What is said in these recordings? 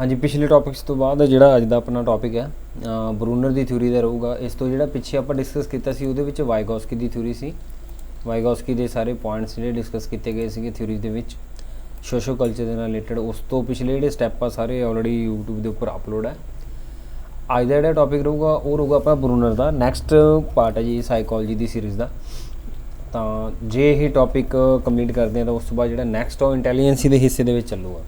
ਹਾਂਜੀ, ਪਿਛਲੇ ਟੌਪਿਕਸ ਤੋਂ ਬਾਅਦ ਜਿਹੜਾ ਅੱਜ ਦਾ ਆਪਣਾ ਟੌਪਿਕ ਹੈ ਬਰੂਨਰ ਦੀ ਥਿਊਰੀ ਦਾ ਰਹੂਗਾ। ਇਸ ਤੋਂ ਜਿਹੜਾ ਪਿੱਛੇ ਆਪਾਂ ਡਿਸਕਸ ਕੀਤਾ ਸੀ, ਉਹਦੇ ਵਿੱਚ ਵਾਈਗੋਸਕੀ ਦੀ ਥਿਊਰੀ ਸੀ। ਵਾਈਗੋਸਕੀ ਦੇ ਸਾਰੇ ਪੁਆਇੰਟਸ ਜਿਹੜੇ ਡਿਸਕਸ ਕੀਤੇ ਗਏ ਸੀਗੇ ਥਿਊਰੀ ਦੇ ਵਿੱਚ ਸੋਸ਼ੋ ਕਲਚਰ ਦੇ ਨਾਲ ਰਿਲੇਟਡ ਉਸ ਤੋਂ ਪਿਛਲੇ ਜਿਹੜੇ ਸਟੈਪ ਆ, ਸਾਰੇ ਆਲਰੇਡੀ YouTube ਦੇ ਉੱਪਰ ਅਪਲੋਡ ਹੈ। ਅੱਜ ਦਾ ਜਿਹੜਾ ਟੌਪਿਕ ਰਹੂਗਾ, ਉਹ ਰਹੂਗਾ ਆਪਣਾ ਬਰੂਨਰ ਦਾ। ਨੈਕਸਟ ਪਾਰਟ ਹੈ ਜੀ ਸਾਈਕੋਲੋਜੀ ਦੀ ਸੀਰੀਜ਼ ਦਾ। ਤਾਂ ਜੇ ਇਹ ਟੌਪਿਕ ਕੰਪਲੀਟ ਕਰਦੇ ਆ ਤਾਂ ਉਸ ਤੋਂ ਬਾਅਦ ਜਿਹੜਾ ਨੈਕਸਟ ਉਹ ਇੰਟੈਲੀਜੈਂਸੀ ਦੇ ਹਿੱਸੇ ਦੇ ਵਿੱਚ ਚੱਲੂਗਾ।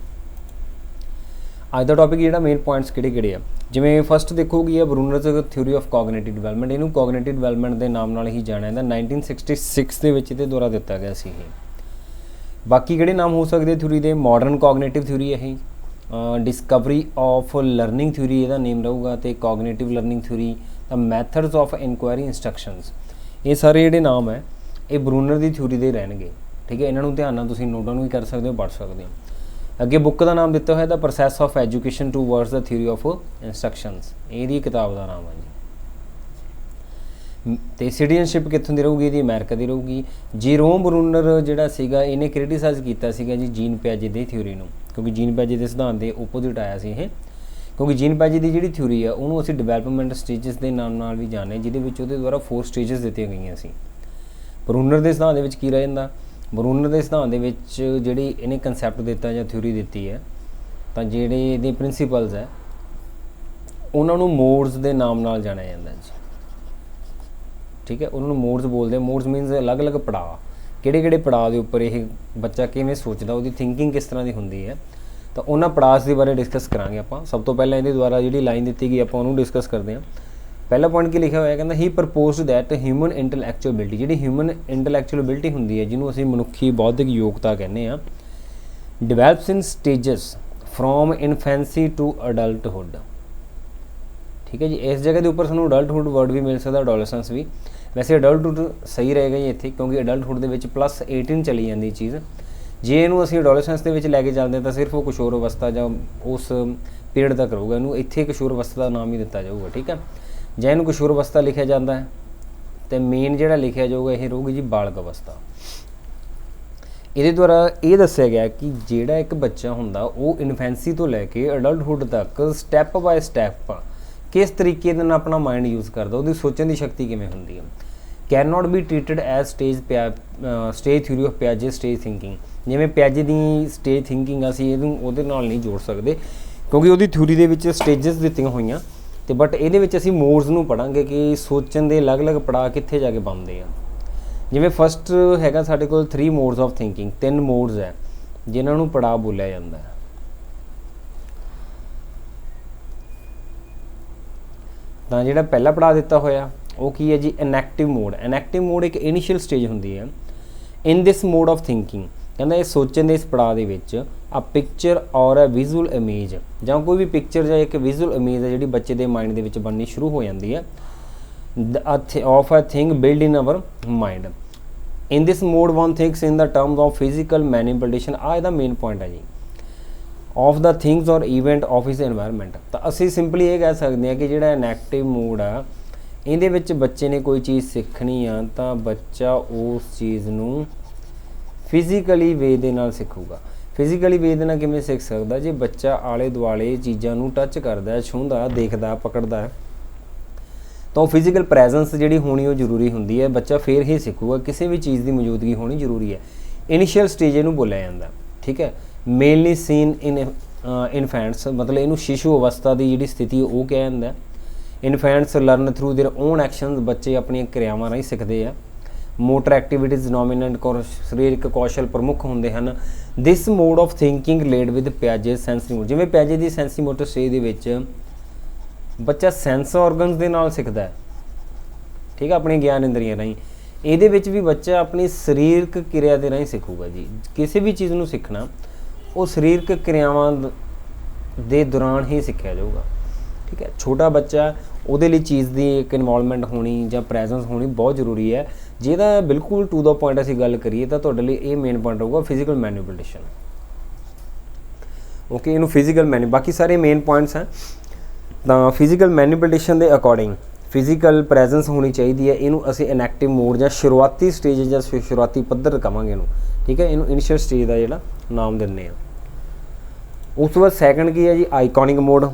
ਅੱਜ ਦਾ ਟੌਪਿਕ ਜਿਹੜਾ ਮੇਨ ਪੁਆਇੰਟਸ ਕਿਹੜੇ ਕਿਹੜੇ ਆ? ਜਿਵੇਂ ਫਸਟ ਦੇਖੋਗੀ ਹੈ Bruner's theory of cognitive development ਇਹਨੂੰ ਕੋਗਨੀਟਿਵ ਡਿਵੈਲਪਮੈਂਟ ਦੇ ਨਾਮ ਨਾਲ ਹੀ ਜਾਣਿਆ ਜਾਂਦਾ। 1966 ਦੇ ਵਿੱਚ ਇਹਦੇ ਦੁਆਰਾ ਦਿੱਤਾ ਗਿਆ ਸੀ ਇਹ। ਬਾਕੀ ਕਿਹੜੇ ਨਾਮ ਹੋ ਸਕਦੇ ਥਿਊਰੀ ਦੇ? ਮਾਡਰਨ ਕੋਗਨੀਟਿਵ ਥਿਊਰੀ ਇਹ। ਡਿਸਕਵਰੀ ਆਫ ਲਰਨਿੰਗ ਥਿਊਰੀ ਇਹਦਾ ਨੇਮ ਰਹੂਗਾ ਤੇ ਕੋਗਨੀਟਿਵ ਲਰਨਿੰਗ ਥਿਊਰੀ ਤਾਂ ਮੈਥਡਸ ਆਫ ਇਨਕੁਆਇਰੀ ਇਨਸਟਰਕਸ਼ਨਸ ਇਹ ਸਾਰੇ ਜਿਹੜੇ ਨਾਮ ਹੈ, ਇਹ ਬਰੂਨਰ ਦੀ ਥਿਊਰੀ ਦੇ ਰਹਿਣਗੇ। ਠੀਕ ਹੈ, ਇਹਨਾਂ ਨੂੰ ਧਿਆਨ ਨਾਲ ਤੁਸੀਂ ਨੋਟ ਡਾਊਨ ਵੀ ਕਰ ਸਕਦੇ ਹੋ, ਪੜ੍ਹ ਸਕਦੇ ਹੋ। ਅੱਗੇ ਬੁੱਕ ਦਾ ਨਾਮ ਦਿੱਤਾ ਹੋਇਆ ਦਾ process of education to towards the theory of instructions ਇਹਦੀ ਕਿਤਾਬ ਦਾ ਨਾਮ ਹੈ ਜੀ। ਤੇ ਸਿਟੀਜ਼ਨਸ਼ਿਪ ਕਿੱਥੋਂ ਦੀ ਰਹੂਗੀ? ਇਹਦੀ ਅਮਰੀਕਾ ਦੀ ਰਹੂਗੀ। ਜੀਰੋਮ ਬਰੂਨਰ ਜਿਹੜਾ ਸੀਗਾ, ਇਹਨੇ ਕ੍ਰਿਟਿਸਾਈਜ਼ ਕੀਤਾ ਸੀਗਾ ਜੀ ਜੀਨ ਪਿਆਜੇ ਦੀ ਥਿਊਰੀ ਨੂੰ। ਕਿਉਂਕਿ ਜੀਨ ਪਿਆਜੇ ਦੇ ਸਿਧਾਂਤ ਦੇ ਆਪੋਜ਼ਿਟ ਆਇਆ ਸੀ ਇਹ। ਕਿਉਂਕਿ ਜੀਨ ਪਿਆਜੇ ਦੀ ਜਿਹੜੀ ਥਿਊਰੀ ਆ, ਉਹਨੂੰ ਅਸੀਂ ਡਿਵੈਲਪਮੈਂਟ ਸਟੇजेस ਦੇ ਨਾਮ ਨਾਲ ਵੀ ਜਾਣਦੇ ਜਿਹਦੇ ਵਿੱਚ ਉਹਦੇ ਦੁਆਰਾ ਫੋਰ ਸਟੇਜਸ ਦਿੱਤੀਆਂ ਗਈਆਂ ਸੀ। ਬਰੂਨਰ ਦੇ ਸਿਧਾਂਤ ਦੇ ਵਿੱਚ ਕੀ ਰਹਿ ਜਾਂਦਾ? ਬਰੂਨਰ ਦੇ ਸਿਧਾਂਤ ਦੇ ਵਿੱਚ ਜਿਹੜੀ ਇਹਨੇ ਕਨਸੈਪਟ ਦਿੱਤਾ ਜਾਂ ਥਿਊਰੀ ਦਿੱਤੀ ਹੈ, ਤਾਂ ਜਿਹੜੇ ਇਹਦੇ ਪ੍ਰਿੰਸੀਪਲਸ ਹੈ, ਉਹਨਾਂ ਨੂੰ ਮੋਡਸ ਦੇ ਨਾਮ ਨਾਲ ਜਾਣਿਆ ਜਾਂਦਾ ਜੀ। ਠੀਕ ਹੈ, ਉਹਨਾਂ ਨੂੰ ਮੋਡਸ ਬੋਲਦੇ ਆ। ਮੋਡਸ ਮੀਨਸ ਅਲੱਗ-ਅਲੱਗ ਪੜਾਅ। ਕਿਹੜੇ-ਕਿਹੜੇ ਪੜਾਅ ਦੇ ਉੱਪਰ ਇਹ ਬੱਚਾ ਕਿਵੇਂ ਸੋਚਦਾ, ਉਹਦੀ ਥਿੰਕਿੰਗ ਕਿਸ ਤਰ੍ਹਾਂ ਦੀ ਹੁੰਦੀ ਹੈ, ਤਾਂ ਉਹਨਾਂ ਪੜਾਅ ਦੇ ਬਾਰੇ ਡਿਸਕਸ ਕਰਾਂਗੇ ਆਪਾਂ। ਸਭ ਤੋਂ ਪਹਿਲਾਂ ਇਹਦੇ ਦੁਆਰਾ ਜਿਹੜੀ ਲਾਈਨ ਦਿੱਤੀ ਗਈ, ਆਪਾਂ ਉਹਨੂੰ ਡਿਸਕਸ ਕਰਦੇ ਹਾਂ। ਪਹਿਲਾ ਪੁਆਇੰਟ ਕੀ ਲਿਖਿਆ ਹੋਇਆ, ਕਹਿੰਦਾ ਹੀ proposed that human intellectual ability ਜਿਹੜੀ ਹਿਊਮਨ ਇੰਟੈਲੈਕਚੁਅਲ ਐਬਿਲਿਟੀ ਹੁੰਦੀ ਹੈ, ਜਿਹਨੂੰ ਅਸੀਂ ਮਨੁੱਖੀ ਬੌਧਿਕ ਯੋਗਤਾ ਕਹਿੰਦੇ ਆ develops in stages from infancy to adulthood ਠੀਕ ਹੈ ਜੀ, ਇਸ ਜਗ੍ਹਾ ਦੇ ਉੱਪਰ ਸਾਨੂੰ ਅਡਲਟਹੁੱਡ ਵਰਡ ਵੀ ਮਿਲ ਸਕਦਾ ਅਡੋਲੈਸੈਂਸ ਵੀ। ਵੈਸੇ ਅਡਲਟਹੁੱਡ ਸਹੀ ਰਹੇਗਾ ਜੀ ਇੱਥੇ, ਕਿਉਂਕਿ ਅਡਲਟਹੁੱਡ ਦੇ ਵਿੱਚ ਪਲੱਸ 18 ਚਲੀ ਜਾਂਦੀ ਚੀਜ਼। ਜੇ ਇਹਨੂੰ ਅਸੀਂ ਅਡੋਲੈਸੈਂਸ ਦੇ ਵਿੱਚ ਲੈ ਕੇ ਚੱਲਦੇ ਹਾਂ, ਤਾਂ ਸਿਰਫ ਉਹ ਕਿਸ਼ੋਰ ਅਵਸਥਾ ਜਾਂ ਉਸ ਪੀਰੀਅਡ ਤੱਕ ਰਹੂਗਾ ਇਹਨੂੰ ਇੱਥੇ ਕਿਸ਼ੋਰ ਅਵਸਥਾ ਦਾ ਨਾਮ ਹੀ ਦਿੱਤਾ ਜਾਊਗਾ, ਠੀਕ ਹੈ। ਜੇ ਇਹਨੂੰ ਕਿਸ਼ੋਰ ਅਵਸਥਾ ਲਿਖਿਆ ਜਾਂਦਾ ਹੈ, ਤੇ ਮੇਨ ਜਿਹੜਾ ਲਿਖਿਆ ਜਾਊਗਾ ਇਹ ਰਹੂਗੀ ਜੀ ਬਾਲਗ ਅਵਸਥਾ। ਇਹਦੇ ਦੁਆਰਾ ਇਹ ਦੱਸਿਆ ਗਿਆ ਕਿ ਜਿਹੜਾ ਇੱਕ ਬੱਚਾ ਹੁੰਦਾ, ਉਹ ਇਨਫੈਂਸੀ ਤੋਂ ਲੈ ਕੇ ਅਡਲਟਹੁੱਡ ਤੱਕ ਸਟੈਪ ਬਾਏ ਸਟੈਪ ਕਿਸ ਤਰੀਕੇ ਦੇ ਨਾਲ ਆਪਣਾ ਮਾਈਂਡ ਯੂਜ਼ ਕਰਦਾ, ਉਹਦੀ ਸੋਚਣ ਦੀ ਸ਼ਕਤੀ ਕਿਵੇਂ ਹੁੰਦੀ ਹੈ? Can not be treated as stage stage theory of ਪਿਆਜੇ stage thinking ਜਿਵੇਂ ਪਿਆਜੇ ਦੀ ਸਟੇਜ ਥਿੰਕਿੰਗ ਅਸੀਂ ਇਹਨੂੰ ਉਹਦੇ ਨਾਲ ਨਹੀਂ ਜੋੜ ਸਕਦੇ, ਕਿਉਂਕਿ ਉਹਦੀ ਥਿਊਰੀ ਦੇ ਵਿੱਚ ਸਟੇजेस ਦਿੱਤੀਆਂ ਹੋਈਆਂ। ਤੇ ਬਟ ਇਹਦੇ ਵਿੱਚ ਅਸੀਂ ਮੋਡਸ ਨੂੰ ਪੜਾਂਗੇ ਕਿ ਸੋਚਣ ਦੇ ਅਲੱਗ-ਅਲੱਗ ਪੜਾਅ ਕਿੱਥੇ ਜਾ ਕੇ ਬਣਦੇ ਆ। ਜਿਵੇਂ ਫਸਟ ਹੈਗਾ ਸਾਡੇ ਕੋਲ 3 ਮੋਡਸ ਆਫ ਥਿੰਕਿੰਗ ਤਿੰਨ ਮੋਡਸ ਹੈ, ਜਿਨ੍ਹਾਂ ਨੂੰ ਪੜਾਅ ਬੋਲਿਆ ਜਾਂਦਾ ਹੈ। ਤਾਂ ਜਿਹੜਾ ਪਹਿਲਾ ਪੜਾਅ ਦਿੱਤਾ ਹੋਇਆ, ਉਹ ਕੀ ਹੈ ਜੀ? ਇਨਐਕਟਿਵ ਮੋਡ ਇਨਐਕਟਿਵ ਮੋਡ ਇੱਕ ਇਨੀਸ਼ੀਅਲ ਸਟੇਜ ਹੁੰਦੀ ਹੈ। In this mode of thinking ਕਹਿੰਦਾ ਇਹ ਸੋਚਣ ਦੇ ਇਸ ਪੜਾਅ ਦੇ ਵਿੱਚ ਆ ਪਿਕਚਰ ਔਰ ਅ ਵਿਜ਼ੂਅਲ ਇਮੇਜ ਜਾਂ ਕੋਈ ਵੀ ਪਿਕਚਰ ਜਾਂ ਇੱਕ ਵਿਜ਼ੂਅਲ ਇਮੇਜ ਹੈ ਜਿਹੜੀ ਬੱਚੇ ਦੇ ਮਾਈਂਡ ਦੇ ਵਿੱਚ ਬਣਨੀ ਸ਼ੁਰੂ ਹੋ ਜਾਂਦੀ ਹੈ of a thing build in our mind in this mode one thinks in the terms of physical manipulation ਆ ਇਹਦਾ ਮੇਨ ਪੁਆਇੰਟ ਹੈ ਜੀ। ਆਫ ਦਾ ਥਿੰਗਸ ਔਰ ਇਵੈਂਟ ਆਫ ਇਸ এনवायरमेंट ਤਾਂ ਅਸੀਂ ਸਿੰਪਲੀ ਇਹ ਕਹਿ ਸਕਦੇ ਹਾਂ ਕਿ ਜਿਹੜਾ ਨੈਗੇਟਿਵ ਮੂਡ ਆ, ਇਹਦੇ ਵਿੱਚ ਬੱਚੇ ਨੇ ਕੋਈ ਚੀਜ਼ ਸਿੱਖਣੀ ਆ ਤਾਂ ਬੱਚਾ ਉਸ ਚੀਜ਼ ਨੂੰ ਫਿਜ਼ੀਕਲੀ ਵੇ ਦੇ ਨਾਲ ਸਿੱਖੂਗਾ ਫਿਜ਼ੀਕਲੀ ਵੇ ਦੇ ਨਾਲ ਕਿਵੇਂ ਸਿੱਖ ਸਕਦਾ ਜੇ ਬੱਚਾ ਆਲੇ ਦੁਆਲੇ ਚੀਜ਼ਾਂ ਨੂੰ ਟੱਚ ਕਰਦਾ ਹੈ ਛੂੰਹਦਾ ਦੇਖਦਾ ਪਕੜਦਾ ਹੈ ਤਾਂ ਫਿਜ਼ੀਕਲ ਪ੍ਰੈਜ਼ੈਂਸ ਜਿਹੜੀ ਹੋਣੀ ਉਹ ਜ਼ਰੂਰੀ ਹੁੰਦੀ ਹੈ ਬੱਚਾ ਫੇਰ ਹੀ ਸਿੱਖੂਗਾ ਕਿਸੇ ਵੀ ਚੀਜ਼ ਦੀ ਮੌਜੂਦਗੀ ਹੋਣੀ ਜ਼ਰੂਰੀ ਹੈ ਇਨੀਸ਼ੀਅਲ ਸਟੇਜ ਇਹਨੂੰ ਬੋਲਿਆ ਜਾਂਦਾ ਠੀਕ ਹੈ ਮੇਨਲੀ ਸੀਨ ਇਨ ਇਨਫੈਂਟਸ ਮਤਲਬ ਇਹਨੂੰ ਸ਼ਿਸ਼ੂ ਅਵਸਥਾ ਦੀ ਜਿਹੜੀ ਸਥਿਤੀ ਹੈ ਉਹ ਕਿਹਾ ਜਾਂਦਾ infants learn through their own actions ਬੱਚੇ ਆਪਣੀਆਂ ਕਿਰਿਆਵਾਂ ਰਾਹੀਂ ਸਿੱਖਦੇ ਆ ਮੋਟਰ ਐਕਟੀਵਿਟੀਜ਼ ਡੋਮੀਨੈਂਟ ਕੌਰ ਸਰੀਰਕ ਕੌਸ਼ਲ ਪ੍ਰਮੁੱਖ ਹੁੰਦੇ ਹਨ। This mode of thinking led with ਪਿਆਜੇ sensory motor ਜਿਵੇਂ ਪਿਆਜੇ ਦੀ ਸੈਂਸਰੀ ਮੋਟਰ ਸਟੇਜ ਦੇ ਵਿੱਚ ਬੱਚਾ ਸੈਂਸ ਆਰਗਨਸ ਦੇ ਨਾਲ ਸਿੱਖਦਾ ਹੈ। ਠੀਕ ਹੈ ਆਪਣੀ ਗਿਆਨ ਇੰਦਰੀਆਂ ਰਾਹੀਂ। ਇਹਦੇ ਵਿੱਚ ਵੀ ਬੱਚਾ ਆਪਣੀ ਸਰੀਰਕ ਕਿਰਿਆ ਦੇ ਰਾਹੀਂ ਸਿੱਖੂਗਾ ਜੀ। ਕਿਸੇ ਵੀ ਚੀਜ਼ ਨੂੰ ਸਿੱਖਣਾ, ਉਹ ਸਰੀਰਕ ਕਿਰਿਆਵਾਂ ਦੇ ਦੌਰਾਨ ਹੀ ਸਿੱਖਿਆ ਜਾਊਗਾ। ਠੀਕ ਹੈ, ਛੋਟਾ ਬੱਚਾ ਉਹਦੇ ਲਈ ਚੀਜ਼ ਦੀ ਇੱਕ ਇਨਵੋਲਵਮੈਂਟ ਹੋਣੀ ਜਾਂ ਪ੍ਰੈਜ਼ੈਂਸ ਹੋਣੀ ਬਹੁਤ ਜ਼ਰੂਰੀ ਹੈ। ਜਿਹਦਾ ਬਿਲਕੁਲ ਟੂ ਦਾ ਪੁਆਇੰਟ ਅਸੀਂ ਗੱਲ ਕਰੀਏ ਤਾਂ ਤੁਹਾਡੇ ਲਈ ਇਹ ਮੇਨ ਪੁਆਇੰਟ ਰਹੂਗਾ ਫਿਜ਼ੀਕਲ ਮੈਨੀਪੂਲੇਸ਼ਨ ਓਕੇ ਇਹਨੂੰ ਫਿਜ਼ੀਕਲ ਮੈਨੀ ਬਾਕੀ ਸਾਰੇ ਮੇਨ ਪੁਆਇੰਟਸ ਹੈ। ਤਾਂ ਫਿਜ਼ੀਕਲ ਮੈਨੀਪੂਲੇਸ਼ਨ ਦੇ ਅਕੋਰਡਿੰਗ ਫਿਜ਼ੀਕਲ ਪ੍ਰੈਜ਼ੈਂਸ ਹੋਣੀ ਚਾਹੀਦੀ ਹੈ। ਇਹਨੂੰ ਅਸੀਂ ਇਨਐਕਟਿਵ ਮੋਡ ਜਾਂ ਸ਼ੁਰੂਆਤੀ ਸਟੇਜ ਜਾਂ ਸ਼ੁਰੂਆਤੀ ਪੱਧਰ ਕਵਾਂਗੇ ਇਹਨੂੰ। ਠੀਕ ਹੈ, ਇਹਨੂੰ ਇਨੀਸ਼ੀਅਲ ਸਟੇਜ ਦਾ ਜਿਹੜਾ ਨਾਮ ਦਿੰਦੇ ਆ ਉਸ ਤੋਂ ਬਾਅਦ ਸੈਕੰਡ ਕੀ ਹੈ ਜੀ? ਆਈਕੋਨਿਕ ਮੋਡ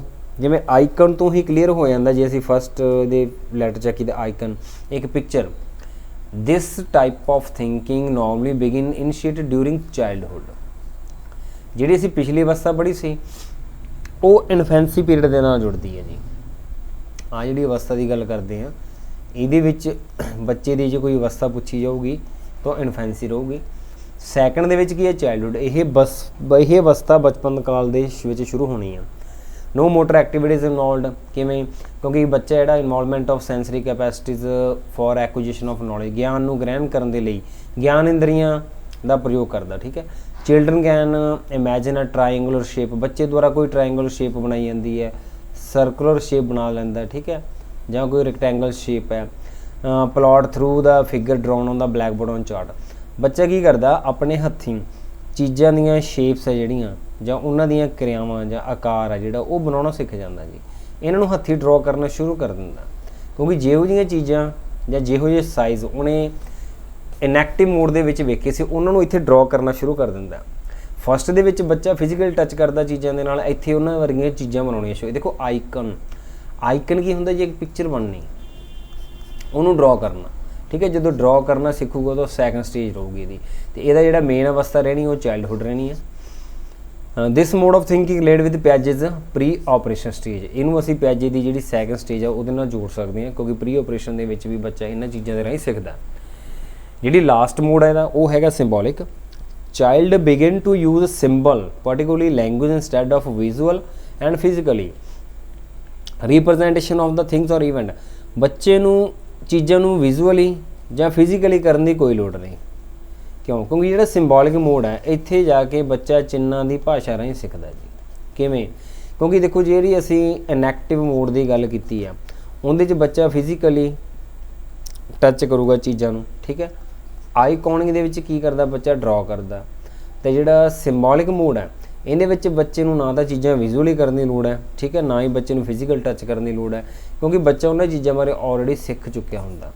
ਜਿਵੇਂ ਆਈਕਨ ਤੋਂ ਹੀ ਕਲੀਅਰ ਹੋ ਜਾਂਦਾ ਜੇ ਅਸੀਂ ਫਸਟ ਦੇ ਲੈਟਰ ਚੈੱਕ ਕੀਤੇ ਆਈਕਨ ਇੱਕ picture this type of thinking normally begin initiated during childhood ਜਿਹੜੀ ਅਸੀਂ ਪਿਛਲੀ ਅਵਸਥਾ ਪੜ੍ਹੀ ਸੀ, ਉਹ ਇਨਫੈਂਸੀ ਪੀਰੀਅਡ ਦੇ ਨਾਲ ਜੁੜਦੀ ਹੈ ਜੀ। ਆ ਜਿਹੜੀ ਅਵਸਥਾ ਦੀ ਗੱਲ ਕਰਦੇ ਆ ਇਹਦੇ ਵਿੱਚ ਬੱਚੇ ਦੀ ਜੇ ਕੋਈ ਅਵਸਥਾ ਪੁੱਛੀ ਜਾਊਗੀ, ਤਾਂ ਇਨਫੈਂਸੀ ਰਹੂਗੀ। ਸੈਕੰਡ ਦੇ ਵਿੱਚ ਕੀ ਹੈ? ਚਾਈਲਡਹੂਡ ਇਹ ਬਸ, ਇਹ ਅਵਸਥਾ ਬਚਪਨ ਕਾਲ ਦੇ ਵਿੱਚ ਸ਼ੁਰੂ ਹੋਣੀ ਆ। ਨੋ ਮੋਟਰ ਐਕਟੀਵਿਟੀਜ਼ ਇਨਵੋਲਡ ਕਿਵੇਂ? ਕਿਉਂਕਿ ਬੱਚਾ ਜਿਹੜਾ involvement of sensory capacities for acquisition of knowledge ਗਿਆਨ ਨੂੰ ਗ੍ਰਹਿਣ ਕਰਨ ਦੇ ਲਈ ਗਿਆਨ ਇੰਦਰੀਆਂ ਦਾ ਪ੍ਰਯੋਗ ਕਰਦਾ, ਠੀਕ ਹੈ? Children can imagine a triangular shape ਬੱਚੇ ਦੁਆਰਾ ਕੋਈ ਟ੍ਰਾਇੰਗੂਲਰ ਸ਼ੇਪ ਬਣਾਈ ਜਾਂਦੀ ਹੈ ਸਰਕੂਲਰ ਸ਼ੇਪ ਬਣਾ ਲੈਂਦਾ, ਠੀਕ ਹੈ? ਜਾਂ ਕੋਈ ਰੈਕਟੈਂਗਲ ਸ਼ੇਪ ਹੈ plot through the figure drawn on the blackboard on chart ਬੱਚਾ ਕੀ ਕਰਦਾ, ਆਪਣੇ ਹੱਥੀਂ ਚੀਜ਼ਾਂ ਦੀਆਂ ਸ਼ੇਪਸ ਹੈ ਜਿਹੜੀਆਂ, ਜਾਂ ਉਹਨਾਂ ਦੀਆਂ ਕਿਰਿਆਵਾਂ ਜਾਂ ਆਕਾਰ ਹੈ ਜਿਹੜਾ ਉਹ ਬਣਾਉਣਾ ਸਿੱਖ ਜਾਂਦਾ ਜੀ। ਇਹਨਾਂ ਨੂੰ ਹੱਥੀਂ ਡਰਾ ਕਰਨਾ ਸ਼ੁਰੂ ਕਰ ਦਿੰਦਾ। ਕਿਉਂਕਿ ਜਿਹੋ ਜਿਹੀਆਂ ਚੀਜ਼ਾਂ ਜਾਂ ਜਿਹੋ ਜਿਹੇ ਸਾਈਜ਼ ਉਹਨੇ ਇਨਐਕਟਿਵ ਮੋਡ ਦੇ ਵਿੱਚ ਵੇਖੇ ਸੀ, ਉਹਨਾਂ ਨੂੰ ਇੱਥੇ ਡਰਾ ਕਰਨਾ ਸ਼ੁਰੂ ਕਰ ਦਿੰਦਾ। ਫਸਟ ਦੇ ਵਿੱਚ ਬੱਚਾ ਫਿਜ਼ੀਕਲ ਟੱਚ ਕਰਦਾ ਚੀਜ਼ਾਂ ਦੇ ਨਾਲ, ਇੱਥੇ ਉਹਨਾਂ ਵਰਗੀਆਂ ਚੀਜ਼ਾਂ ਬਣਾਉਣੀਆਂ ਸ਼ੁਰੂ ਦੇਖੋ ਆਈਕਨ ਆਈਕਨ ਕੀ ਹੁੰਦਾ ਜੀ? ਇੱਕ ਪਿਕਚਰ ਬਣਨੀ। ਉਹਨੂੰ ਡਰਾ ਕਰਨਾ। ਠੀਕ ਹੈ, ਜਦੋਂ ਡਰਾ ਕਰਨਾ ਸਿੱਖੂਗਾ ਤਾਂ ਸੈਕੰਡ ਸਟੇਜ ਰਹੂਗੀ ਇਹਦੀ। ਤੇ ਇਹਦਾ ਜਿਹੜਾ ਮੇਨ ਅਵਸਥਾ ਰਹਿਣੀ, ਉਹ ਚਾਈਲਡਹੁੱਡ ਰਹਿਣੀ ਹੈ। This mode of thinking led with Piaget's pre operation stage ਇਹਨੂੰ ਅਸੀਂ ਪਿਆਜੇ ਦੀ ਜਿਹੜੀ ਸੈਕੰਡ ਸਟੇਜ ਆ, ਉਹਦੇ ਨਾਲ ਜੋੜ ਸਕਦੇ ਹਾਂ, ਕਿਉਂਕਿ ਪ੍ਰੀ ਆਪਰੇਸ਼ਨ ਦੇ ਵਿੱਚ ਵੀ ਬੱਚਾ ਇਹਨਾਂ ਚੀਜ਼ਾਂ ਦੇ ਰਾਹੀਂ ਸਿੱਖਦਾ। ਜਿਹੜੀ ਲਾਸਟ ਮੋਡ ਹੈ ਇਹਦਾ, ਉਹ ਹੈਗਾ symbolic child begin to use symbol particularly language instead of visual and physically representation of the things ਔਰ ਇਵੈਂਟ ਬੱਚੇ ਨੂੰ ਚੀਜ਼ਾਂ ਨੂੰ ਵਿਜ਼ੂਅਲੀ ਜਾਂ ਫਿਜ਼ੀਕਲੀ ਕਰਨ ਦੀ ਕੋਈ ਲੋੜ ਨਹੀਂ। ਕਿਉਂ? ਕਿਉਂਕਿ ਜਿਹੜਾ ਸਿੰਬੋਲਿਕ ਮੋਡ ਹੈ, ਇੱਥੇ ਜਾ ਕੇ ਬੱਚਾ ਚਿੰਨਾਂ ਦੀ ਭਾਸ਼ਾ ਰਾਹੀਂ ਸਿੱਖਦਾ ਜੀ। ਕਿਵੇਂ? ਕਿਉਂਕਿ ਦੇਖੋ ਜਿਹੜੀ ਅਸੀਂ ਇਨੈਕਟਿਵ ਮੋਡ ਦੀ ਗੱਲ ਕੀਤੀ ਆ, ਉਹਦੇ 'ਚ ਬੱਚਾ ਫਿਜ਼ੀਕਲੀ ਟੱਚ ਕਰੂਗਾ ਚੀਜ਼ਾਂ ਨੂੰ, ਠੀਕ ਹੈ? ਆਈਕੋਨਿਕ ਦੇ ਵਿੱਚ ਕੀ ਕਰਦਾ ਬੱਚਾ? ਡਰਾ ਕਰਦਾ। ਤੇ ਜਿਹੜਾ ਸਿੰਬੋਲਿਕ ਮੋਡ ਹੈ, ਇਹਦੇ ਵਿੱਚ ਬੱਚੇ ਨੂੰ ਨਾ ਤਾਂ ਚੀਜ਼ਾਂ ਵਿਜ਼ੂਅਲੀ ਕਰਨ ਦੀ ਲੋੜ ਹੈ, ਠੀਕ ਹੈ? ਨਾ ਹੀ ਬੱਚੇ ਨੂੰ ਫਿਜ਼ੀਕਲ ਟੱਚ ਕਰਨ ਦੀ ਲੋੜ ਹੈ। ਕਿਉਂਕਿ ਬੱਚਾ ਉਹਨਾਂ ਚੀਜ਼ਾਂ ਬਾਰੇ ਆਲਰੇਡੀ ਸਿੱਖ ਚੁੱਕਿਆ ਹੁੰਦਾ।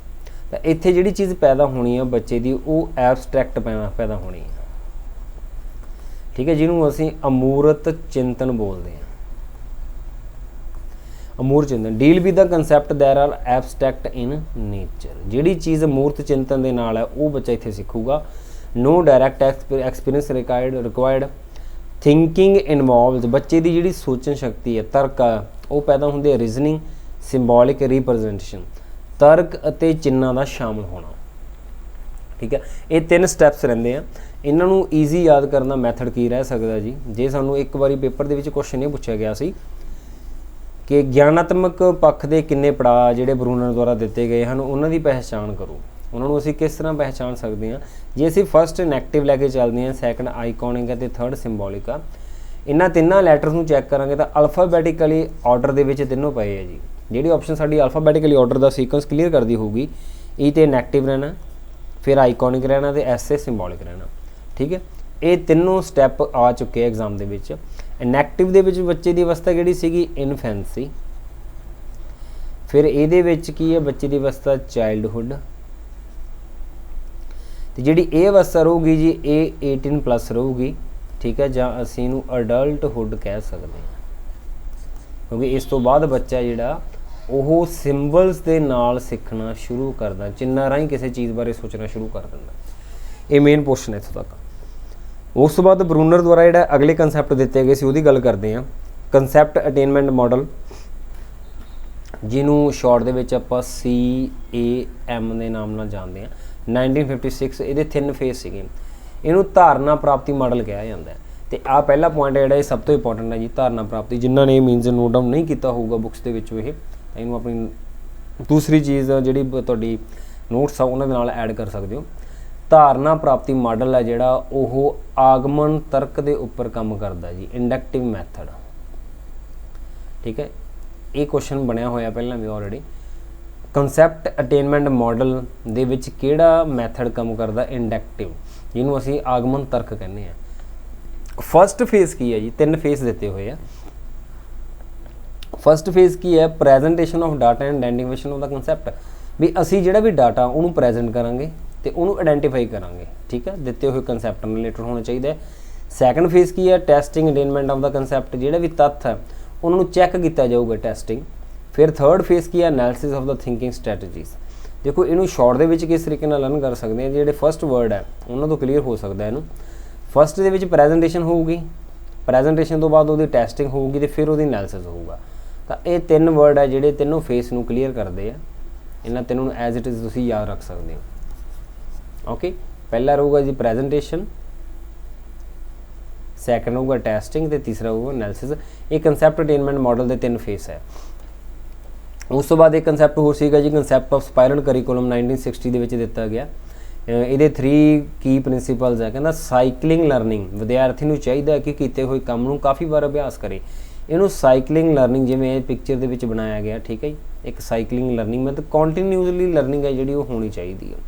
ਤਾਂ ਇੱਥੇ ਜਿਹੜੀ ਚੀਜ਼ ਪੈਦਾ ਹੋਣੀ ਆ ਬੱਚੇ ਦੀ, ਉਹ ਐਬਸਟ੍ਰੈਕਟ ਪੈਦਾ ਹੋਣੀ ਹੈ ਠੀਕ ਹੈ, ਜਿਹਨੂੰ ਅਸੀਂ ਅਮੂਰਤ ਚਿੰਤਨ ਬੋਲਦੇ ਹਾਂ ਅਮੂਰਤ ਚਿੰਤਨ deal with the concept there are abstract in nature ਜਿਹੜੀ ਚੀਜ਼ ਅਮੂਰਤ ਚਿੰਤਨ ਦੇ ਨਾਲ ਹੈ, ਉਹ ਬੱਚਾ ਇੱਥੇ ਸਿੱਖੂਗਾ। No direct experience required required thinking involves ਬੱਚੇ ਦੀ ਜਿਹੜੀ ਸੋਚਣ ਸ਼ਕਤੀ ਹੈ, ਤਰਕ ਉਹ ਪੈਦਾ ਹੁੰਦੀ ਹੈ ਰੀਜ਼ਨਿੰਗ ਸਿੰਬੋਲਿਕ ਰਿਪਰੈਜ਼ੈਂਟੇਸ਼ਨ ਤਰਕ ਅਤੇ ਚਿੰਨਾਂ ਦਾ ਸ਼ਾਮਲ ਹੋਣਾ। ਠੀਕ ਹੈ? ਇਹ ਤਿੰਨ ਸਟੈਪਸ ਰਹਿੰਦੇ ਆ। ਇਹਨਾਂ ਨੂੰ ਈਜ਼ੀ ਯਾਦ ਕਰਨ ਦਾ ਮੈਥਡ ਕੀ ਰਹਿ ਸਕਦਾ ਜੀ? ਜੇ ਸਾਨੂੰ ਇੱਕ ਵਾਰੀ ਪੇਪਰ ਦੇ ਵਿੱਚ ਕੁਐਸਚਨ ਇਹ ਪੁੱਛਿਆ ਗਿਆ ਸੀ ਕਿ ਗਿਆਨਾਤਮਕ ਪੱਖ ਦੇ ਕਿੰਨੇ ਪੜਾਅ ਜਿਹੜੇ ਬਰੂਨਰ ਦੁਆਰਾ ਦਿੱਤੇ ਗਏ ਹਨ, ਉਹਨਾਂ ਦੀ ਪਹਿਚਾਣ ਕਰੋ। ਉਹਨਾਂ ਨੂੰ ਅਸੀਂ ਕਿਸ ਤਰ੍ਹਾਂ ਪਹਿਚਾਣ ਸਕਦੇ ਹਾਂ? ਜੇ ਅਸੀਂ ਫਰਸਟ ਇਨਐਕਟਿਵ ਲੈ ਕੇ ਚੱਲਦੇ ਹਾਂ ਸੈਕੰਡ ਆਈਕੋਨਿਕ ਹੈ ਤੇ ਥਰਡ ਸਿੰਬੋਲਿਕ ਆ। ਇਹਨਾਂ ਤਿੰਨਾਂ ਲੈਟਰਸ ਨੂੰ ਚੈੱਕ ਕਰਾਂਗੇ ਤਾਂ ਅਲਫਾਬੈਟਿਕਲੀ ਆਰਡਰ ਦੇ ਵਿੱਚ ਤਿੰਨੋਂ ਪਏ ਆ ਜੀ। ਜਿਹੜੀ ਆਪਸ਼ਨ ਸਾਡੀ ਅਲਫਾਬੈਟਿਕਲੀ ਆਰਡਰ ਦਾ ਸੀਕੁਐਂਸ ਕਲੀਅਰ ਕਰਦੀ ਹੋਊਗੀ ਈ ਤੇ ਇਨਐਕਟਿਵ ਰਹਿਣਾ, ਫਿਰ ਆਈਕੋਨਿਕ ਰਹਿਣਾ ਤੇ ਐਸ ਤੇ ਸਿੰਬੋਲਿਕ ਰਹਿਣਾ, ਠੀਕ ਹੈ? ਇਹ ਤਿੰਨੋਂ ਸਟੈਪ ਆ ਚੁੱਕੇ ਐਗਜ਼ਾਮ ਦੇ ਵਿੱਚ। ਇਨਐਕਟਿਵ ਦੇ ਵਿੱਚ ਬੱਚੇ ਦੀ ਅਵਸਥਾ ਕਿਹੜੀ ਸੀਗੀ? ਇਨਫੈਂਸੀ ਫਿਰ ਇਹਦੇ ਵਿੱਚ ਕੀ ਹੈ? ਬੱਚੇ ਦੀ ਅਵਸਥਾ ਚਾਈਲਡਹੁੱਡ ਤੇ ਜਿਹੜੀ ਇਹ ਅਵਸਥਾ ਰਹੂਗੀ ਜੀ, ਇਹ 18 ਪਲੱਸ ਰਹੂਗੀ, ਠੀਕ ਹੈ? ਜਾਂ ਅਸੀਂ ਇਹਨੂੰ ਅਡਲਟਹੁੱਡ ਕਹਿ ਸਕਦੇ ਹਾਂ। ਕਿਉਂਕਿ ਇਸ ਤੋਂ ਬਾਅਦ ਬੱਚਾ ਜਿਹੜਾ ਉਹ ਸਿੰਬਲਸ ਦੇ ਨਾਲ ਸਿੱਖਣਾ ਸ਼ੁਰੂ ਕਰਦਾ ਚਿੰਨ੍ਹਾਂ ਰਾਹੀਂ ਕਿਸੇ ਚੀਜ਼ ਬਾਰੇ ਸੋਚਣਾ ਸ਼ੁਰੂ ਕਰ ਦਿੰਦਾ। ਇਹ ਮੇਨ ਪੋਰਸ਼ਨ ਹੈ ਇੱਥੋਂ ਤੱਕ। ਉਸ ਤੋਂ ਬਾਅਦ ਬਰੂਨਰ ਦੁਆਰਾ ਜਿਹੜਾ ਅਗਲੇ ਕਨਸੈਪਟ ਦਿੱਤੇ ਗਏ ਸੀ, ਉਹਦੀ ਗੱਲ ਕਰਦੇ ਹਾਂ। ਕਨਸੈਪਟ ਅਟੇਨਮੈਂਟ ਮਾਡਲ ਜਿਹਨੂੰ ਸ਼ਾਰਟ ਦੇ ਵਿੱਚ ਆਪਾਂ ਸੀ ਏ ਐਮ ਦੇ ਨਾਮ ਨਾਲ ਜਾਣਦੇ ਹਾਂ। 1956 ਇਹਦੇ ਤਿੰਨ ਫੇਸ ਸੀਗੇ। ਇਹਨੂੰ ਧਾਰਨਾ ਪ੍ਰਾਪਤੀ ਮਾਡਲ ਕਿਹਾ ਜਾਂਦਾ ਹੈ। ਤੇ ਆ ਪਹਿਲਾ ਪੁਆਇੰਟ ਜਿਹੜਾ ਇਹ ਸਭ ਤੋਂ ਇੰਪੋਰਟੈਂਟ ਹੈ ਜੀ, ਧਾਰਨਾ ਪ੍ਰਾਪਤੀ। ਜਿਨ੍ਹਾਂ ਨੇ ਇਹ ਮੀਨਸ ਨੋਟ ਡਾਊਨ ਨਹੀਂ ਕੀਤਾ ਹੋਊਗਾ ਬੁੱਕਸ ਦੇ ਵਿੱਚ ਇਹ। ਤਾਂ ਇਹਨੂੰ ਆਪਣੀ ਦੂਸਰੀ ਚੀਜ਼ ਜਿਹੜੀ ਤੁਹਾਡੀ ਨੋਟਸ ਆ, ਉਹਨਾਂ ਦੇ ਨਾਲ ਐਡ ਕਰ ਸਕਦੇ ਹੋ। ਧਾਰਨਾ ਪ੍ਰਾਪਤੀ ਮਾਡਲ ਹੈ ਜਿਹੜਾ ਉਹ ਆਗਮਨ ਤਰਕ ਦੇ ਉੱਪਰ ਕੰਮ ਕਰਦਾ ਜੀ ਇੰਡਕਟਿਵ ਮੈਥਡ ਠੀਕ ਹੈ? ਇਹ ਕੁਐਸਚਨ ਬਣਿਆ ਹੋਇਆ ਪਹਿਲਾਂ ਵੀ ਆਲਰੇਡੀ ਕਨਸੈਪਟ ਅਟੇਨਮੈਂਟ ਮਾਡਲ ਦੇ ਵਿੱਚ ਕਿਹੜਾ ਮੈਥਡ ਕੰਮ ਕਰਦਾ? ਇੰਡਕਟਿਵ ਜਿਹਨੂੰ ਅਸੀਂ ਆਗਮਨ ਤਰਕ ਕਹਿੰਦੇ ਆ ਫਰਸਟ ਫੇਸ ਕੀ ਹੈ ਜੀ? ਤਿੰਨ ਫੇਸ ਦਿੱਤੇ ਹੋਏ ਆ। ਫਰਸਟ ਫੇਜ਼ ਕੀ ਹੈ? Presentation of data and identification of the concept ਵੀ ਅਸੀਂ ਜਿਹੜਾ ਵੀ ਡਾਟਾ ਉਹਨੂੰ ਪ੍ਰੈਜ਼ੈਂਟ ਕਰਾਂਗੇ ਤੇ ਉਹਨੂੰ ਆਇਡੈਂਟੀਫਾਈ ਕਰਾਂਗੇ, ਠੀਕ ਹੈ? ਦਿੱਤੇ ਹੋਏ ਕਨਸੈਪਟ ਨਾਲ ਰਿਲੇਟਡ ਹੋਣਾ ਚਾਹੀਦਾ ਹੈ। ਸੈਕੰਡ ਫੇਸ ਕੀ ਹੈ? Testing attainment of the concept ਜਿਹੜਾ ਵੀ ਤੱਥ ਹੈ, ਉਹਨਾਂ ਨੂੰ ਚੈੱਕ ਕੀਤਾ ਜਾਊਗਾ ਟੈਸਟਿੰਗ ਫਿਰ ਥਰਡ ਫੇਜ਼ ਕੀ ਹੈ? Analysis of the thinking strategies ਦੇਖੋ, ਇਹਨੂੰ ਸ਼ਾਰਟ ਦੇ ਵਿੱਚ ਕਿਸ ਤਰੀਕੇ ਨਾਲ ਲਰਨ ਕਰ ਸਕਦੇ ਆ ਜਿਹੜੇ ਫਰਸਟ ਵਰਡ ਹੈ, ਉਹਨਾਂ ਤੋਂ ਕਲੀਅਰ ਹੋ ਸਕਦਾ ਇਹਨੂੰ। ਫਰਸਟ ਦੇ ਵਿੱਚ ਪ੍ਰੈਜੈਂਟੇਸ਼ਨ ਹੋਊਗੀ। ਪ੍ਰੈਜੈਂਟੇਸ਼ਨ ਤੋਂ ਬਾਅਦ ਉਹਦੀ ਟੈਸਟਿੰਗ ਹੋਊਗੀ ਤੇ ਫਿਰ ਉਹਦੀ ਐਨਾਲਿਸਿਸ ਹੋਊਗਾ। ਤਾਂ ਇਹ ਤਿੰਨ ਵਰਡ ਹੈ ਜਿਹੜੇ ਤਿੰਨੋਂ ਫੇਸ ਨੂੰ ਕਲੀਅਰ ਕਰਦੇ ਆ। ਇਹਨਾਂ ਤਿੰਨੋਂ ਨੂੰ ਐਜ਼ ਇਟ ਇਜ਼ ਤੁਸੀਂ ਯਾਦ ਰੱਖ ਸਕਦੇ ਹੋ। ਓਕੇ ਪਹਿਲਾ ਰਹੂਗਾ ਜੀ ਪ੍ਰੈਜੈਂਟੇਸ਼ਨ ਸੈਕੰਡ ਹੋਊਗਾ ਟੈਸਟਿੰਗ ਤੇ ਤੀਸਰਾ ਹੋਊਗਾ ਐਨਾਲਿਸਿਸ ਇਹ ਕਨਸੈਪਟ ਅਟੇਨਮੈਂਟ ਮਾਡਲ ਦੇ ਤਿੰਨ ਫੇਸ ਹੈ ਉਸ ਤੋਂ ਬਾਅਦ ਇੱਕ ਕਨਸੈਪਟ ਹੋਰ ਸੀਗਾ ਜੀ ਕਨਸੈਪਟ ਆਫ ਸਪਾਈਰਲ ਕਰਿਕੂਲਮ 1960 ਦੇ ਵਿੱਚ ਦਿੱਤਾ ਗਿਆ। ਇਹਦੇ 3 ਕੀ ਪ੍ਰਿੰਸੀਪਲਸ ਹੈ ਕਹਿੰਦਾ ਸਾਈਕਲਿੰਗ ਲਰਨਿੰਗ ਵਿਦਿਆਰਥੀ ਨੂੰ ਚਾਹੀਦਾ ਹੈ ਕਿ ਕੀਤੇ ਹੋਏ ਕੰਮ ਨੂੰ ਕਾਫੀ ਵਾਰ ਅਭਿਆਸ ਕਰੇ। ਇਹਨੂੰ ਸਾਈਕਲਿੰਗ ਲਰਨਿੰਗ ਜਿਵੇਂ ਇਹ ਪਿਕਚਰ ਦੇ ਵਿੱਚ ਬਣਾਇਆ ਗਿਆ, ਠੀਕ ਹੈ ਜੀ? ਇੱਕ ਸਾਈਕਲਿੰਗ ਲਰਨਿੰਗ ਮਤਲਬ ਕੰਟੀਨਿਊਸਲੀ ਲਰਨਿੰਗ ਹੈ ਜਿਹੜੀ ਉਹ ਹੋਣੀ ਚਾਹੀਦੀ ਹੈ।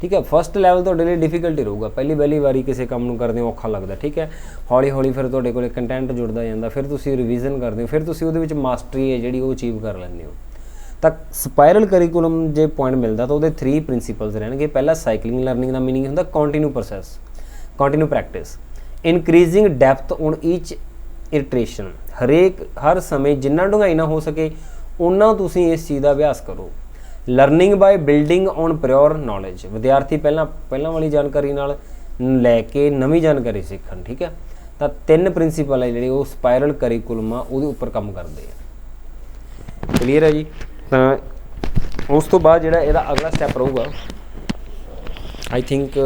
ਠੀਕ ਹੈ ਫਸਟ ਲੈਵਲ ਤੁਹਾਡੇ ਲਈ ਡਿਫਿਕਲਟ ਹੀ ਰਹੂਗਾ। ਪਹਿਲੀ ਪਹਿਲੀ ਵਾਰੀ ਕਿਸੇ ਕੰਮ ਨੂੰ ਕਰਦੇ ਹੋ, ਔਖਾ ਲੱਗਦਾ, ਠੀਕ ਹੈ? ਹੌਲੀ ਹੌਲੀ ਫਿਰ ਤੁਹਾਡੇ ਕੋਲੇ ਕੰਟੈਂਟ ਜੁੜਦਾ ਜਾਂਦਾ, ਫਿਰ ਤੁਸੀਂ ਰਿਵੀਜ਼ਨ ਕਰਦੇ ਹੋ, ਫਿਰ ਤੁਸੀਂ ਉਹਦੇ ਵਿੱਚ ਮਾਸਟਰੀ ਹੈ ਜਿਹੜੀ ਉਹ ਅਚੀਵ ਕਰ ਲੈਂਦੇ ਹੋ। ਤਾਂ ਸਪਾਇਰਲ ਕਰਿਕੂਲਮ ਜੇ ਪੁਆਇੰਟ ਮਿਲਦਾ ਤਾਂ ਉਹਦੇ 3 ਪ੍ਰਿੰਸੀਪਲਸ ਰਹਿਣਗੇ। ਪਹਿਲਾ ਸਾਈਕਲਿੰਗ ਲਰਨਿੰਗ ਦਾ ਮੀਨਿੰਗ ਹੁੰਦਾ continue process continue practice increasing depth on each iteration. ਹਰੇਕ, ਹਰ ਸਮੇਂ ਜਿੰਨਾ ਡੂੰਘਾਈ ਨਾ ਹੋ ਸਕੇ ਉਹਨਾਂ ਤੁਸੀਂ ਇਸ ਚੀਜ਼ ਦਾ ਅਭਿਆਸ ਕਰੋ। Learning by building on prior knowledge ਵਿਦਿਆਰਥੀ ਪਹਿਲਾਂ ਪਹਿਲਾਂ ਵਾਲੀ ਜਾਣਕਾਰੀ ਨਾਲ ਲੈ ਕੇ ਨਵੀਂ ਜਾਣਕਾਰੀ ਸਿੱਖਣ, ਠੀਕ ਹੈ? ਤਾਂ ਤਿੰਨ ਪ੍ਰਿੰਸੀਪਲ ਹੈ ਜਿਹੜੇ ਉਹ ਸਪਾਇਰਲ ਕਰਿਕੂਲਮ ਆ ਉਹਦੇ ਉੱਪਰ ਕੰਮ ਕਰਦੇ ਆ। ਕਲੀਅਰ ਹੈ ਜੀ? ਤਾਂ ਉਸ ਤੋਂ ਬਾਅਦ ਜਿਹੜਾ ਇਹਦਾ ਅਗਲਾ ਸਟੈਪ ਰਹੂਗਾ I think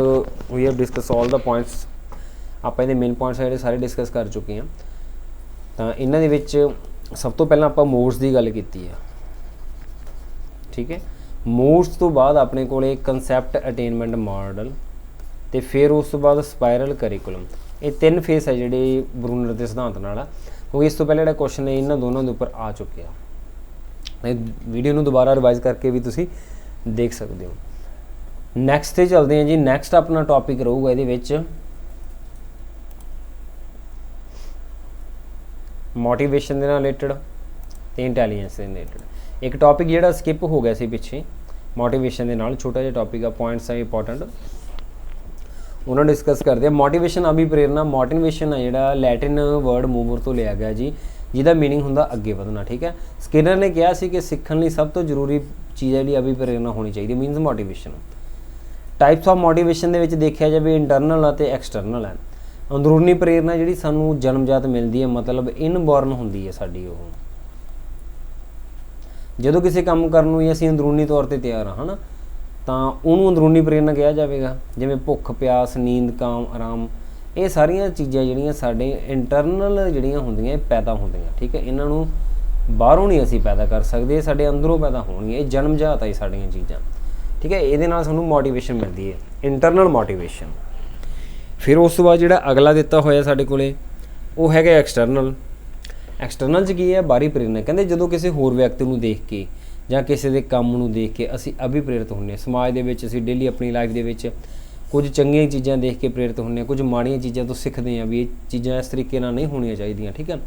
we have discuss all the points ਆਪਾਂ ਇਹਦੇ ਮੇਨ ਪੁਆਇੰਟਸ ਜਿਹੜੇ ਸਾਰੇ ਡਿਸਕਸ ਕਰ ਚੁੱਕੇ ਹਾਂ। ਤਾਂ ਇਹਨਾਂ ਦੇ ਵਿੱਚ ਸਭ ਤੋਂ ਪਹਿਲਾਂ ਆਪਾਂ ਮੋਡਸ ਦੀ ਗੱਲ ਕੀਤੀ ਹੈ ਠੀਕ ਹੈ? ਮੋਡਸ ਤੋਂ ਬਾਅਦ ਆਪਣੇ ਕੋਲੇ ਕਨਸੈਪਟ ਅਟੇਨਮੈਂਟ ਮਾਡਲ ਤੇ ਫਿਰ ਉਸ ਤੋਂ ਬਾਅਦ ਸਪਾਇਰਲ ਕਰਿਕੂਲਮ ਇਹ ਤਿੰਨ ਫੇਸ ਹੈ ਜਿਹੜੇ ਬਰੂਨਰ ਦੇ ਸਿਧਾਂਤ ਨਾਲ ਆ। ਕਿਉਂਕਿ ਇਸ ਤੋਂ ਪਹਿਲੇ ਜਿਹੜਾ ਕੁਐਸਚਨ ਹੈ, ਇਹਨਾਂ ਦੋਨਾਂ ਦੇ ਉੱਪਰ ਆ ਚੁੱਕਿਆ। ਇਹ ਵੀਡੀਓ ਨੂੰ ਦੁਬਾਰਾ ਰਿਵਾਈਜ਼ ਕਰਕੇ ਵੀ ਤੁਸੀਂ ਦੇਖ ਸਕਦੇ ਹੋ। ਨੈਕਸਟ ਤੇ ਚੱਲਦੇ ਹਾਂ ਜੀ। ਨੈਕਸਟ ਆਪਣਾ ਟੌਪਿਕ ਰਹੂਗਾ ਇਹਦੇ ਵਿੱਚ ਮੋਟੀਵੇਸ਼ਨ ਦੇ ਨਾਲ ਰਿਲੇਟਡ ਤੇ ਇੰਟੈਲੀਜੈਂਸ ਦੇ ਰਿਲੇਟਡ ਇੱਕ ਟੌਪਿਕ ਜਿਹੜਾ ਸਕਿਪ ਹੋ ਗਿਆ ਸੀ ਪਿੱਛੇ ਮੋਟੀਵੇਸ਼ਨ ਦੇ ਨਾਲ ਛੋਟਾ ਜਿਹਾ ਟੌਪਿਕ ਆ ਪੁਆਇੰਟਸ ਆ ਇੰਪੋਰਟੈਂਟ ਉਹਨਾਂ ਨੂੰ ਡਿਸਕਸ ਕਰਦੇ ਆ ਮੋਟੀਵੇਸ਼ਨ ਅਭੀ ਪ੍ਰੇਰਨਾ ਮੋਟੀਵੇਸ਼ਨ ਆ ਜਿਹੜਾ ਲੈਟਿਨ ਵਰਡ ਮੂਵਰ ਤੋਂ ਲਿਆ ਗਿਆ ਜੀ ਜਿਹਦਾ मीनिंग ਹੁੰਦਾ ਅੱਗੇ ਵਧਣਾ ਠੀਕ ਹੈ ਸਕਿਨਰ ਨੇ ਕਿਹਾ ਸੀ ਕਿ ਸਿੱਖਣ ਲਈ ਸਭ ਤੋਂ ਜ਼ਰੂਰੀ ਚੀਜ਼ ਹੈ ਜਿਹੜੀ ਅਭੀ ਪ੍ਰੇਰਨਾ ਹੋਣੀ ਚਾਹੀਦੀ ਹੈ means motivation types of motivation ਦੇ ਵਿੱਚ ਦੇਖਿਆ ਜਾਵੇ ਇੰਟਰਨਲ ਅਤੇ ਐਕਸਟਰਨਲ ਹੈ ਅੰਦਰੂਨੀ ਪ੍ਰੇਰਨਾ ਜਿਹੜੀ ਸਾਨੂੰ ਜਨਮਜਾਤ ਮਿਲਦੀ ਹੈ, ਮਤਲਬ ਇਨਬੋਰਨ ਹੁੰਦੀ ਹੈ ਸਾਡੀ ਉਹ। ਜਦੋਂ ਕਿਸੇ ਕੰਮ ਕਰਨ ਨੂੰ ਅਸੀਂ ਅੰਦਰੂਨੀ ਤੌਰ ਤੇ ਤਿਆਰ ਹਾਂ, ਹਨਾ, ਤਾਂ ਉਹਨੂੰ ਅੰਦਰੂਨੀ ਪ੍ਰੇਰਨਾ ਕਿਹਾ ਜਾਵੇਗਾ। ਜਿਵੇਂ ਭੁੱਖ, ਪਿਆਸ, ਨੀਂਦ, ਕਾਮ, ਆਰਾਮ, ਇਹ ਸਾਰੀਆਂ ਚੀਜ਼ਾਂ ਜਿਹੜੀਆਂ ਸਾਡੇ ਇੰਟਰਨਲ ਜਿਹੜੀਆਂ ਹੁੰਦੀਆਂ, ਇਹ ਪੈਦਾ ਹੁੰਦੀਆਂ, ਠੀਕ ਹੈ? ਇਹਨਾਂ ਨੂੰ ਬਾਹਰੋਂ ਨਹੀਂ ਅਸੀਂ ਪੈਦਾ ਕਰ ਸਕਦੇ, ਇਹ ਸਾਡੇ ਅੰਦਰੋਂ ਪੈਦਾ ਹੋਣਗੀਆਂ, ਇਹ ਜਨਮਜਾਤ ਹੈ ਸਾਡੀਆਂ ਚੀਜ਼ਾਂ, ਠੀਕ ਹੈ? ਇਹਦੇ ਨਾਲ ਸਾਨੂੰ ਮੋਟੀਵੇਸ਼ਨ ਮਿਲਦੀ ਹੈ ਇੰਟਰਨਲ ਮੋਟੀਵੇਸ਼ਨ ਫਿਰ ਉਸ ਤੋਂ ਬਾਅਦ ਜਿਹੜਾ ਅਗਲਾ ਦਿੱਤਾ ਹੋਇਆ ਸਾਡੇ ਕੋਲੇ, ਉਹ ਹੈਗਾ ਐਕਸਟਰਨਲ ਐਕਸਟਰਨਲ ਚ ਕੀ ਹੈ? ਬਾਹਰੀ ਪ੍ਰੇਰਨਾ। ਕਹਿੰਦੇ ਜਦੋਂ ਕਿਸੇ ਹੋਰ ਵਿਅਕਤੀ ਨੂੰ ਦੇਖ ਕੇ ਜਾਂ ਕਿਸੇ ਦੇ ਕੰਮ ਨੂੰ ਦੇਖ ਕੇ ਅਸੀਂ ਅਭਿਪ੍ਰੇਰਿਤ ਹੁੰਦੇ ਹਾਂ। ਸਮਾਜ ਦੇ ਵਿੱਚ ਅਸੀਂ ਡੇਲੀ ਆਪਣੀ ਲਾਈਫ ਦੇ ਵਿੱਚ ਕੁਝ ਚੰਗੀਆਂ ਚੀਜ਼ਾਂ ਦੇਖ ਕੇ ਪ੍ਰੇਰਿਤ ਹੁੰਦੇ ਹਾਂ, ਕੁਝ ਮਾੜੀਆਂ ਚੀਜ਼ਾਂ ਤੋਂ ਸਿੱਖਦੇ ਹਾਂ ਵੀ ਇਹ ਚੀਜ਼ਾਂ ਇਸ ਤਰੀਕੇ ਨਾਲ ਨਹੀਂ ਹੋਣੀਆਂ ਚਾਹੀਦੀਆਂ, ਠੀਕ ਹੈ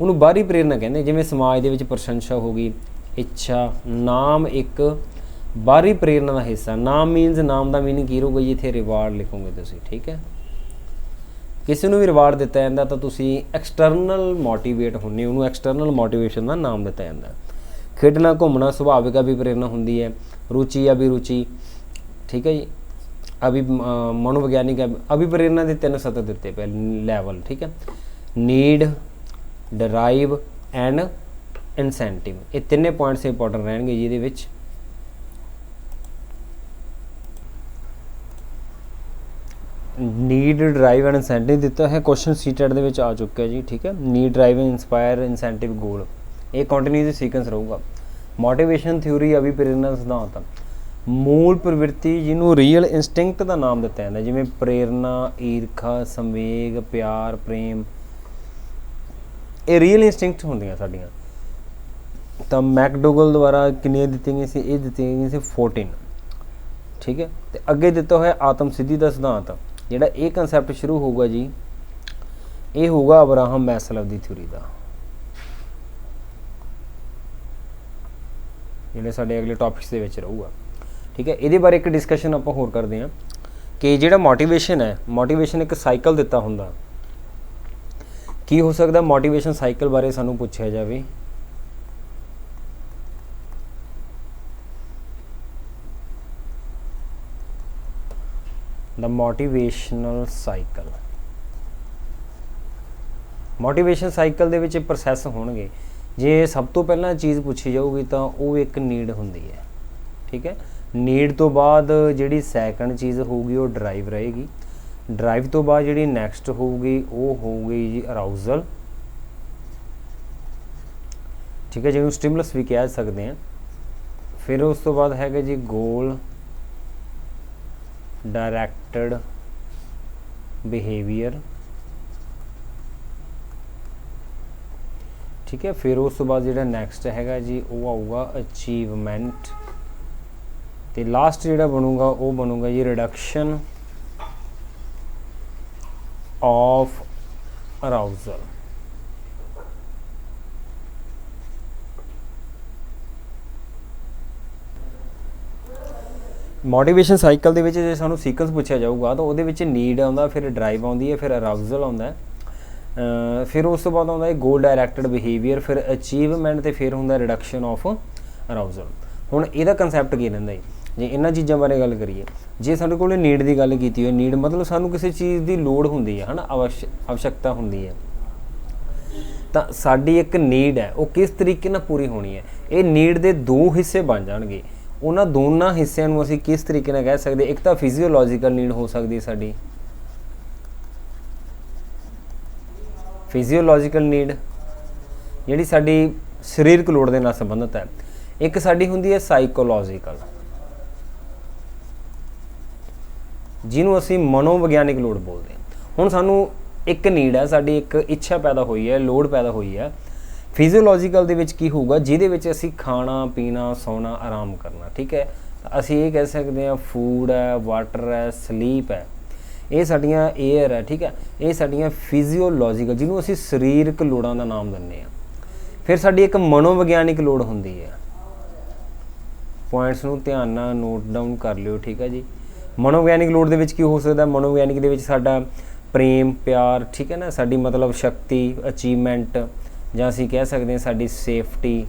ਉਹਨੂੰ ਬਾਹਰੀ ਪ੍ਰੇਰਨਾ ਕਹਿੰਦੇ ਜਿਵੇਂ ਸਮਾਜ ਦੇ ਵਿੱਚ ਪ੍ਰਸ਼ੰਸਾ ਹੋ ਗਈ, ਇੱਛਾ, ਨਾਮ ਇੱਕ ਬਾਹਰੀ ਪ੍ਰੇਰਨਾ ਦਾ ਹਿੱਸਾ। ਨਾਮ ਮੀਨਸ ਨਾਮ ਦਾ ਮੀਨਿੰਗ ਕੀ ਰਹੂਗਾ ਜੀ? ਇੱਥੇ ਰਿਵਾਰਡ ਲਿਖੋਗੇ ਤੁਸੀਂ, ਠੀਕ ਹੈ? ਕਿਸੇ ਨੂੰ ਵੀ ਰਿਵਾਰਡ ਦਿੱਤਾ ਜਾਂਦਾ ਤਾਂ ਤੁਸੀਂ ਐਕਸਟਰਨਲ ਮੋਟੀਵੇਟ ਹੁੰਨੇ ਹੋ, ਉਹਨੂੰ ਐਕਸਟਰਨਲ ਮੋਟੀਵੇਸ਼ਨ ਦਾ ਨਾਮ ਦਿੱਤਾ ਜਾਂਦਾ। ਖੇਡਣਾ ਘੁੰਮਣਾ ਸੁਭਾਵਿਕ ਵੀ ਪ੍ਰੇਰਨਾ ਹੁੰਦੀ ਹੈ ਰੁਚੀ ਅਭਿਰੁਚੀ ਠੀਕ ਹੈ ਜੀ? ਅਭੀ ਅ, ਮਨੋਵਿਗਿਆਨਿਕ ਅਭਿਪ੍ਰੇਰਨਾ ਦੇ ਤਿੰਨ ਸਤਰ ਦਿੱਤੇ ਪਏ ਲੈਵਲ ਠੀਕ ਹੈ? ਨੀਡ ਡਰਾਈਵ ਐਂਡ ਇਨਸੈਂਟਿਵ ਇਹ ਤਿੰਨੇ ਪੁਆਇੰਟਸ ਇੰਪੋਰਟੈਂਟ ਰਹਿਣਗੇ ਜਿਹਦੇ ਵਿੱਚ ਨੀਡ ਡਰਾਈਵ ਐਂਡ ਇਨਸੈਂਟਿਵ ਦਿੱਤਾ ਹੈ। ਕੁਐਸਚਨ ਸੀਟਡ ਦੇ ਵਿੱਚ ਆ ਚੁੱਕਿਆ ਜੀ, ਠੀਕ ਹੈ। Need drive inspire incentive goal ਇਹ ਕੰਟੀਨਿਊਸ ਸੀਕੁਐਂਸ ਰਹੂਗਾ। ਮੋਟੀਵੇਸ਼ਨ ਥਿਊਰੀ ਅਭੀ ਪ੍ਰੇਰਨਾ ਸਿਧਾਂਤ। ਮੂਲ ਪ੍ਰਵਿਰਤੀ ਜਿਹਨੂੰ ਰੀਅਲ ਇਨਸਟਿੰਕਟ ਦਾ ਨਾਮ ਦਿੱਤਾ ਜਾਂਦਾ ਜਿਵੇਂ ਪ੍ਰੇਰਨਾ, ਈਰਖਾ, ਸੰਵੇਗ, ਪਿਆਰ, ਪ੍ਰੇਮ। ਇਹ ਰੀਅਲ ਇਨਸਟਿੰਕਟ ਹੁੰਦੀਆਂ ਸਾਡੀਆਂ। ਤਾਂ ਮੈਕਡੋਗਲ ਦੁਆਰਾ ਕਿੰਨੀਆਂ ਦਿੱਤੀਆਂ ਗਈਆਂ ਸੀ? ਇਹ ਦਿੱਤੀਆਂ ਗਈਆਂ ਸੀ 14 ਠੀਕ ਹੈ। ਤੇ ਅੱਗੇ ਦਿੱਤਾ ਹੋਇਆ ਆਤਮ ਸਿੱਧੀ ਦਾ ਸਿਧਾਂਤ। ਜਿਹੜਾ ਇਹ ਕਨਸੈਪਟ ਸ਼ੁਰੂ ਹੋਊਗਾ ਜੀ, ਇਹ ਹੋਊਗਾ ਅਬਰਾਹਮ ਮੈਸਲਵ ਦੀ ਥਿਊਰੀ ਦਾ। ਜਿਹੜੇ ਸਾਡੇ ਅਗਲੇ ਟੌਪਿਕਸ ਦੇ ਵਿੱਚ ਰਹੂਗਾ। ਠੀਕ ਹੈ, ਇਹਦੇ ਬਾਰੇ ਇੱਕ ਡਿਸਕਸ਼ਨ ਆਪਾਂ ਹੋਰ ਕਰਦੇ ਹਾਂ ਕਿ ਜਿਹੜਾ ਮੋਟੀਵੇਸ਼ਨ ਹੈ ਮੋਟੀਵੇਸ਼ਨ ਇੱਕ ਸਾਈਕਲ ਦਿੱਤਾ ਹੁੰਦਾ। ਕੀ ਹੋ ਸਕਦਾ ਮੋਟੀਵੇਸ਼ਨ ਸਾਈਕਲ ਬਾਰੇ ਸਾਨੂੰ ਪੁੱਛਿਆ ਜਾਵੇ? The motivational cycle. Motivation cycle ਦੇ ਵਿੱਚ ਪ੍ਰੋਸੈਸ ਹੋਣਗੇ। ਜੇ ਸਭ ਤੋਂ ਪਹਿਲਾਂ ਚੀਜ਼ ਪੁੱਛੀ ਜਾਊਗੀ ਤਾਂ ਉਹ ਇੱਕ ਨੀਡ ਹੁੰਦੀ ਹੈ। ਠੀਕ ਹੈ? ਨੀਡ ਤੋਂ ਬਾਅਦ ਜਿਹੜੀ ਸੈਕੰਡ ਚੀਜ਼ ਹੋਊਗੀ ਉਹ ਡਰਾਈਵ ਰਹੇਗੀ। ਡਰਾਈਵ ਤੋਂ ਬਾਅਦ ਜਿਹੜੀ ਨੈਕਸਟ ਹੋਊਗੀ ਉਹ ਹੋਊਗੀ ਜੀ ਅਰਾਊਜ਼ਲ ਠੀਕ ਹੈ? ਜਿਹਨੂੰ ਸਟਿਮੂਲਸ ਵੀ ਕਹਿ ਸਕਦੇ ਹਾਂ। ਫਿਰ ਉਸ ਤੋਂ ਬਾਅਦ ਹੈਗਾ ਜੀ ਗੋਲ ਡਾਇਰੈਕਟਡ ਬਿਹੇਵੀਅਰ ਠੀਕ ਹੈ, ਫਿਰ ਉਸ ਤੋਂ ਬਾਅਦ ਜਿਹੜਾ ਨੈਕਸਟ ਹੈਗਾ ਜੀ, ਉਹ ਆਊਗਾ ਅਚੀਵਮੈਂਟ ਤੇ ਲਾਸਟ ਜਿਹੜਾ ਬਣੂਗਾ, ਉਹ ਬਣੂਗਾ ਜੀ reduction of arousal motivation cycle ਦੇ ਵਿੱਚ ਜੇ ਸਾਨੂੰ ਸੀਕੁਐਂਸ ਪੁੱਛਿਆ ਜਾਊਗਾ ਤਾਂ ਉਹਦੇ ਵਿੱਚ ਨੀਡ ਆਉਂਦਾ, ਫਿਰ ਡਰਾਈਵ ਆਉਂਦੀ ਹੈ, ਫਿਰ ਅਰਾਈਵਲ ਆਉਂਦਾ ਫਿਰ ਉਸ ਤੋਂ ਬਾਅਦ ਆਉਂਦਾ ਹੈ ਗੋਲ ਡਾਇਰੈਕਟਡ ਬਿਹੇਵੀਅਰ ਫਿਰ ਅਚੀਵਮੈਂਟ ਤੇ ਫਿਰ ਹੁੰਦਾ ਰਿਡਕਸ਼ਨ ਆਫ ਅਰਾਊਜ਼ਲ ਹੁਣ ਇਹਦਾ ਕਨਸੈਪਟ ਕੀ ਰਹਿੰਦਾ ਹੈ? ਜੇ ਇਹਨਾਂ ਚੀਜ਼ਾਂ ਬਾਰੇ ਗੱਲ ਕਰੀਏ, ਜੇ ਸਾਡੇ ਕੋਲੇ ਨੀਡ ਦੀ ਗੱਲ ਕੀਤੀ ਹੋਈ ਨੀਡ ਮਤਲਬ ਸਾਨੂੰ ਕਿਸੇ ਚੀਜ਼ ਦੀ ਲੋੜ ਹੁੰਦੀ ਹੈ, ਹਨਾ ਆਵਸ਼ਕਤਾ ਹੁੰਦੀ ਹੈ। ਤਾਂ ਸਾਡੀ ਇੱਕ ਨੀਡ ਹੈ, ਉਹ ਕਿਸ ਤਰੀਕੇ ਨਾਲ ਪੂਰੀ ਹੋਣੀ ਹੈ? ਇਹ ਨੀਡ ਦੇ ਦੋ ਹਿੱਸੇ ਬਣ ਜਾਣਗੇ। ਉਹਨਾਂ ਦੋਨਾਂ ਹਿੱਸਿਆਂ ਨੂੰ ਅਸੀਂ ਕਿਸ ਤਰੀਕੇ ਨਾਲ ਕਹਿ ਸਕਦੇ? ਇੱਕ ਤਾਂ ਫਿਜ਼ੀਓਲੋਜੀਕਲ ਨੀਡ ਹੋ ਸਕਦੀ ਹੈ ਸਾਡੀ। ਫਿਜ਼ੀਓਲੋਜੀਕਲ ਨੀਡ ਜਿਹੜੀ ਸਾਡੀ ਸਰੀਰਕ ਲੋੜ ਦੇ ਨਾਲ ਸੰਬੰਧਿਤ ਹੈ। ਇੱਕ ਸਾਡੀ ਹੁੰਦੀ ਹੈ ਸਾਈਕੋਲੋਜੀਕਲ ਜਿਹਨੂੰ ਅਸੀਂ ਮਨੋਵਿਗਿਆਨਿਕ ਲੋੜ ਬੋਲਦੇ ਹਾਂ। ਹੁਣ ਸਾਨੂੰ ਇੱਕ ਨੀਡ ਹੈ, ਸਾਡੀ ਇੱਕ ਇੱਛਾ ਪੈਦਾ ਹੋਈ ਹੈ, ਲੋੜ ਪੈਦਾ ਹੋਈ ਹੈ। ਫਿਜ਼ੀਓਲੋਜੀਕਲ ਦੇ ਵਿੱਚ ਕੀ ਹੋਊਗਾ, ਜਿਹਦੇ ਵਿੱਚ ਅਸੀਂ ਖਾਣਾ, ਪੀਣਾ, ਸੌਣਾ, ਆਰਾਮ ਕਰਨਾ, ਠੀਕ ਹੈ? ਅਸੀਂ ਇਹ ਕਹਿ ਸਕਦੇ ਹਾਂ ਫੂਡ ਹੈ ਵਾਟਰ ਹੈ ਸਲੀਪ ਹੈ। ਇਹ ਸਾਡੀਆਂ 에ਅਰ ਹੈ, ਠੀਕ ਹੈ? ਇਹ ਸਾਡੀਆਂ ਫਿਜ਼ੀਓਲੋਜੀਕਲ ਜਿਹਨੂੰ ਅਸੀਂ ਸਰੀਰਕ ਲੋੜਾਂ ਦਾ ਨਾਮ ਦਿੰਦੇ ਹਾਂ। ਫਿਰ ਸਾਡੀ ਇੱਕ ਮਨੋਵਿਗਿਆਨਿਕ ਲੋੜ ਹੁੰਦੀ ਹੈ। ਪੁਆਇੰਟਸ ਨੂੰ ਧਿਆਨ ਨਾਲ ਨੋਟ ਡਾਊਨ ਕਰ ਲਿਓ, ਠੀਕ ਹੈ ਜੀ? ਮਨੋਵਿਗਿਆਨਿਕ ਲੋੜ ਦੇ ਵਿੱਚ ਕੀ ਹੋ ਸਕਦਾ? ਮਨੋਵਿਗਿਆਨਿਕ ਦੇ ਵਿੱਚ ਸਾਡਾ ਪ੍ਰੇਮ, ਪਿਆਰ, ਠੀਕ ਹੈ ਨਾ? ਸਾਡੀ ਮਤਲਬ ਸ਼ਕਤੀ ਅਚੀਵਮੈਂਟ ਜਾਂ ਅਸੀਂ ਕਹਿ ਸਕਦੇ ਹਾਂ ਸਾਡੀ ਸੇਫਟੀ,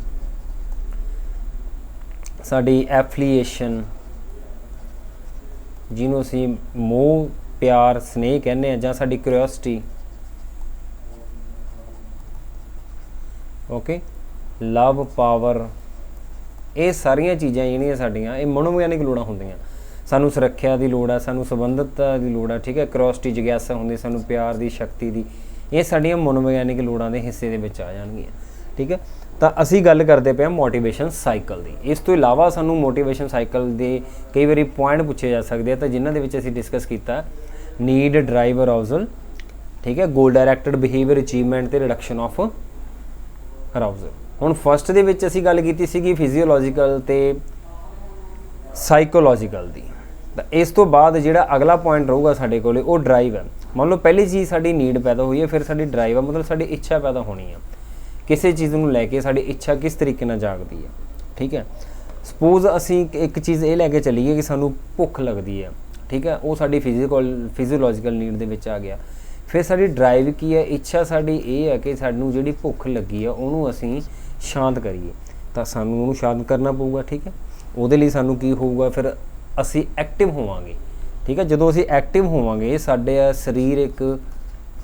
ਸਾਡੀ ਐਫਲੀਏਸ਼ਨ, ਜਿਹਨੂੰ ਅਸੀਂ ਮੋਹ, ਪਿਆਰ, ਸਨੇਹ ਕਹਿੰਦੇ ਆ ਜਾਂ ਸਾਡੀ ਕਿਉਰਿਓਸਿਟੀ ਓਕੇ ਲਵ ਪਾਵਰ ਇਹ ਸਾਰੀਆਂ ਚੀਜ਼ਾਂ ਜਿਹੜੀਆਂ ਸਾਡੀਆਂ, ਇਹ ਮਨੋਵਿਗਿਆਨਿਕ ਲੋੜਾਂ ਹੁੰਦੀਆਂ। ਸਾਨੂੰ ਸੁਰੱਖਿਆ ਦੀ ਲੋੜ ਹੈ ਸਾਨੂੰ ਸੰਬੰਧਤਾ ਦੀ ਲੋੜ ਹੈ ਠੀਕ ਹੈ? ਕਿਉਰਿਓਸਿਟੀ ਜਗਿਆਸਾ ਹੁੰਦੀ, ਸਾਨੂੰ ਪਿਆਰ ਦੀ, ਸ਼ਕਤੀ ਦੀ। ਇਹ ਸਾਡੀਆਂ ਮਨੋਵਿਗਿਆਨਿਕ ਲੋੜਾਂ ਦੇ ਹਿੱਸੇ ਦੇ ਵਿੱਚ ਆ ਜਾਣਗੀਆਂ। ਠੀਕ ਹੈ? ਤਾਂ ਅਸੀਂ ਗੱਲ ਕਰਦੇ ਪਏ ਹਾਂ ਮੋਟੀਵੇਸ਼ਨ ਸਾਈਕਲ ਦੀ। ਇਸ ਤੋਂ ਇਲਾਵਾ ਸਾਨੂੰ ਮੋਟੀਵੇਸ਼ਨ ਸਾਈਕਲ ਦੇ ਕਈ ਵਾਰੀ ਪੁਆਇੰਟ ਪੁੱਛੇ ਜਾ ਸਕਦੇ ਆ, ਤਾਂ ਜਿਨ੍ਹਾਂ ਦੇ ਵਿੱਚ ਅਸੀਂ ਡਿਸਕਸ ਕੀਤਾ ਨੀਡ ਡਰਾਈਵ ਅਰਾਊਜ਼ਲ ਠੀਕ ਹੈ? ਗੋਲ ਡਾਇਰੈਕਟਡ ਬਿਹੇਵੀਅਰ ਅਚੀਵਮੈਂਟ ਤੇ ਰਿਡਕਸ਼ਨ ਆਫ ਅਰਾਊਜ਼ਲ ਹੁਣ ਫਸਟ ਦੇ ਵਿੱਚ ਅਸੀਂ ਗੱਲ ਕੀਤੀ ਸੀਗੀ ਫਿਜ਼ੀਓਲੋਜੀਕਲ ਤੇ ਸਾਈਕੋਲੋਜੀਕਲ ਦੀ। ਤਾਂ ਇਸ ਤੋਂ ਬਾਅਦ ਜਿਹੜਾ ਅਗਲਾ ਪੁਆਇੰਟ ਰਹੂਗਾ ਸਾਡੇ ਕੋਲੇ, ਉਹ ਡਰਾਈਵ ਹੈ। ਮੰਨ ਲਓ ਪਹਿਲੀ ਚੀਜ਼ ਸਾਡੀ ਨੀਡ ਪੈਦਾ ਹੋਈ ਹੈ, ਫਿਰ ਸਾਡੀ ਡਰਾਈਵ ਆ, ਮਤਲਬ ਸਾਡੀ ਇੱਛਾ ਪੈਦਾ ਹੋਣੀ ਆ। ਕਿਸੇ ਚੀਜ਼ ਨੂੰ ਲੈ ਕੇ ਸਾਡੀ ਇੱਛਾ ਕਿਸ ਤਰੀਕੇ ਨਾਲ ਜਾਗਦੀ ਹੈ ਠੀਕ ਹੈ? ਸਪੋਜ਼ ਅਸੀਂ ਇੱਕ- ਚੀਜ਼ ਇਹ ਲੈ ਕੇ ਚੱਲੀਏ ਕਿ ਸਾਨੂੰ ਭੁੱਖ ਲੱਗਦੀ ਹੈ ਠੀਕ ਹੈ? ਉਹ ਸਾਡੀ ਫਿਜ਼ੀਕਲ ਫਿਜ਼ੀਓਲੋਜੀਕਲ ਨੀਡ ਦੇ ਵਿੱਚ ਆ ਗਿਆ। ਫਿਰ ਸਾਡੀ ਡਰਾਈਵ ਕੀ ਹੈ? ਇੱਛਾ ਸਾਡੀ ਇਹ ਹੈ ਕਿ ਸਾਨੂੰ ਜਿਹੜੀ ਭੁੱਖ ਲੱਗੀ ਆ, ਉਹਨੂੰ ਅਸੀਂ ਸ਼ਾਂਤ ਕਰੀਏ। ਤਾਂ ਸਾਨੂੰ ਉਹਨੂੰ ਸ਼ਾਂਤ ਕਰਨਾ ਪਊਗਾ, ਠੀਕ ਹੈ? ਉਹਦੇ ਲਈ ਸਾਨੂੰ ਕੀ ਹੋਊਗਾ? ਫਿਰ ਅਸੀਂ ਐਕਟਿਵ ਹੋਵਾਂਗੇ। ਠੀਕ ਹੈ? ਜਦੋਂ ਅਸੀਂ ਐਕਟਿਵ ਹੋਵਾਂਗੇ, ਸਾਡੇ ਸਰੀਰ ਇੱਕ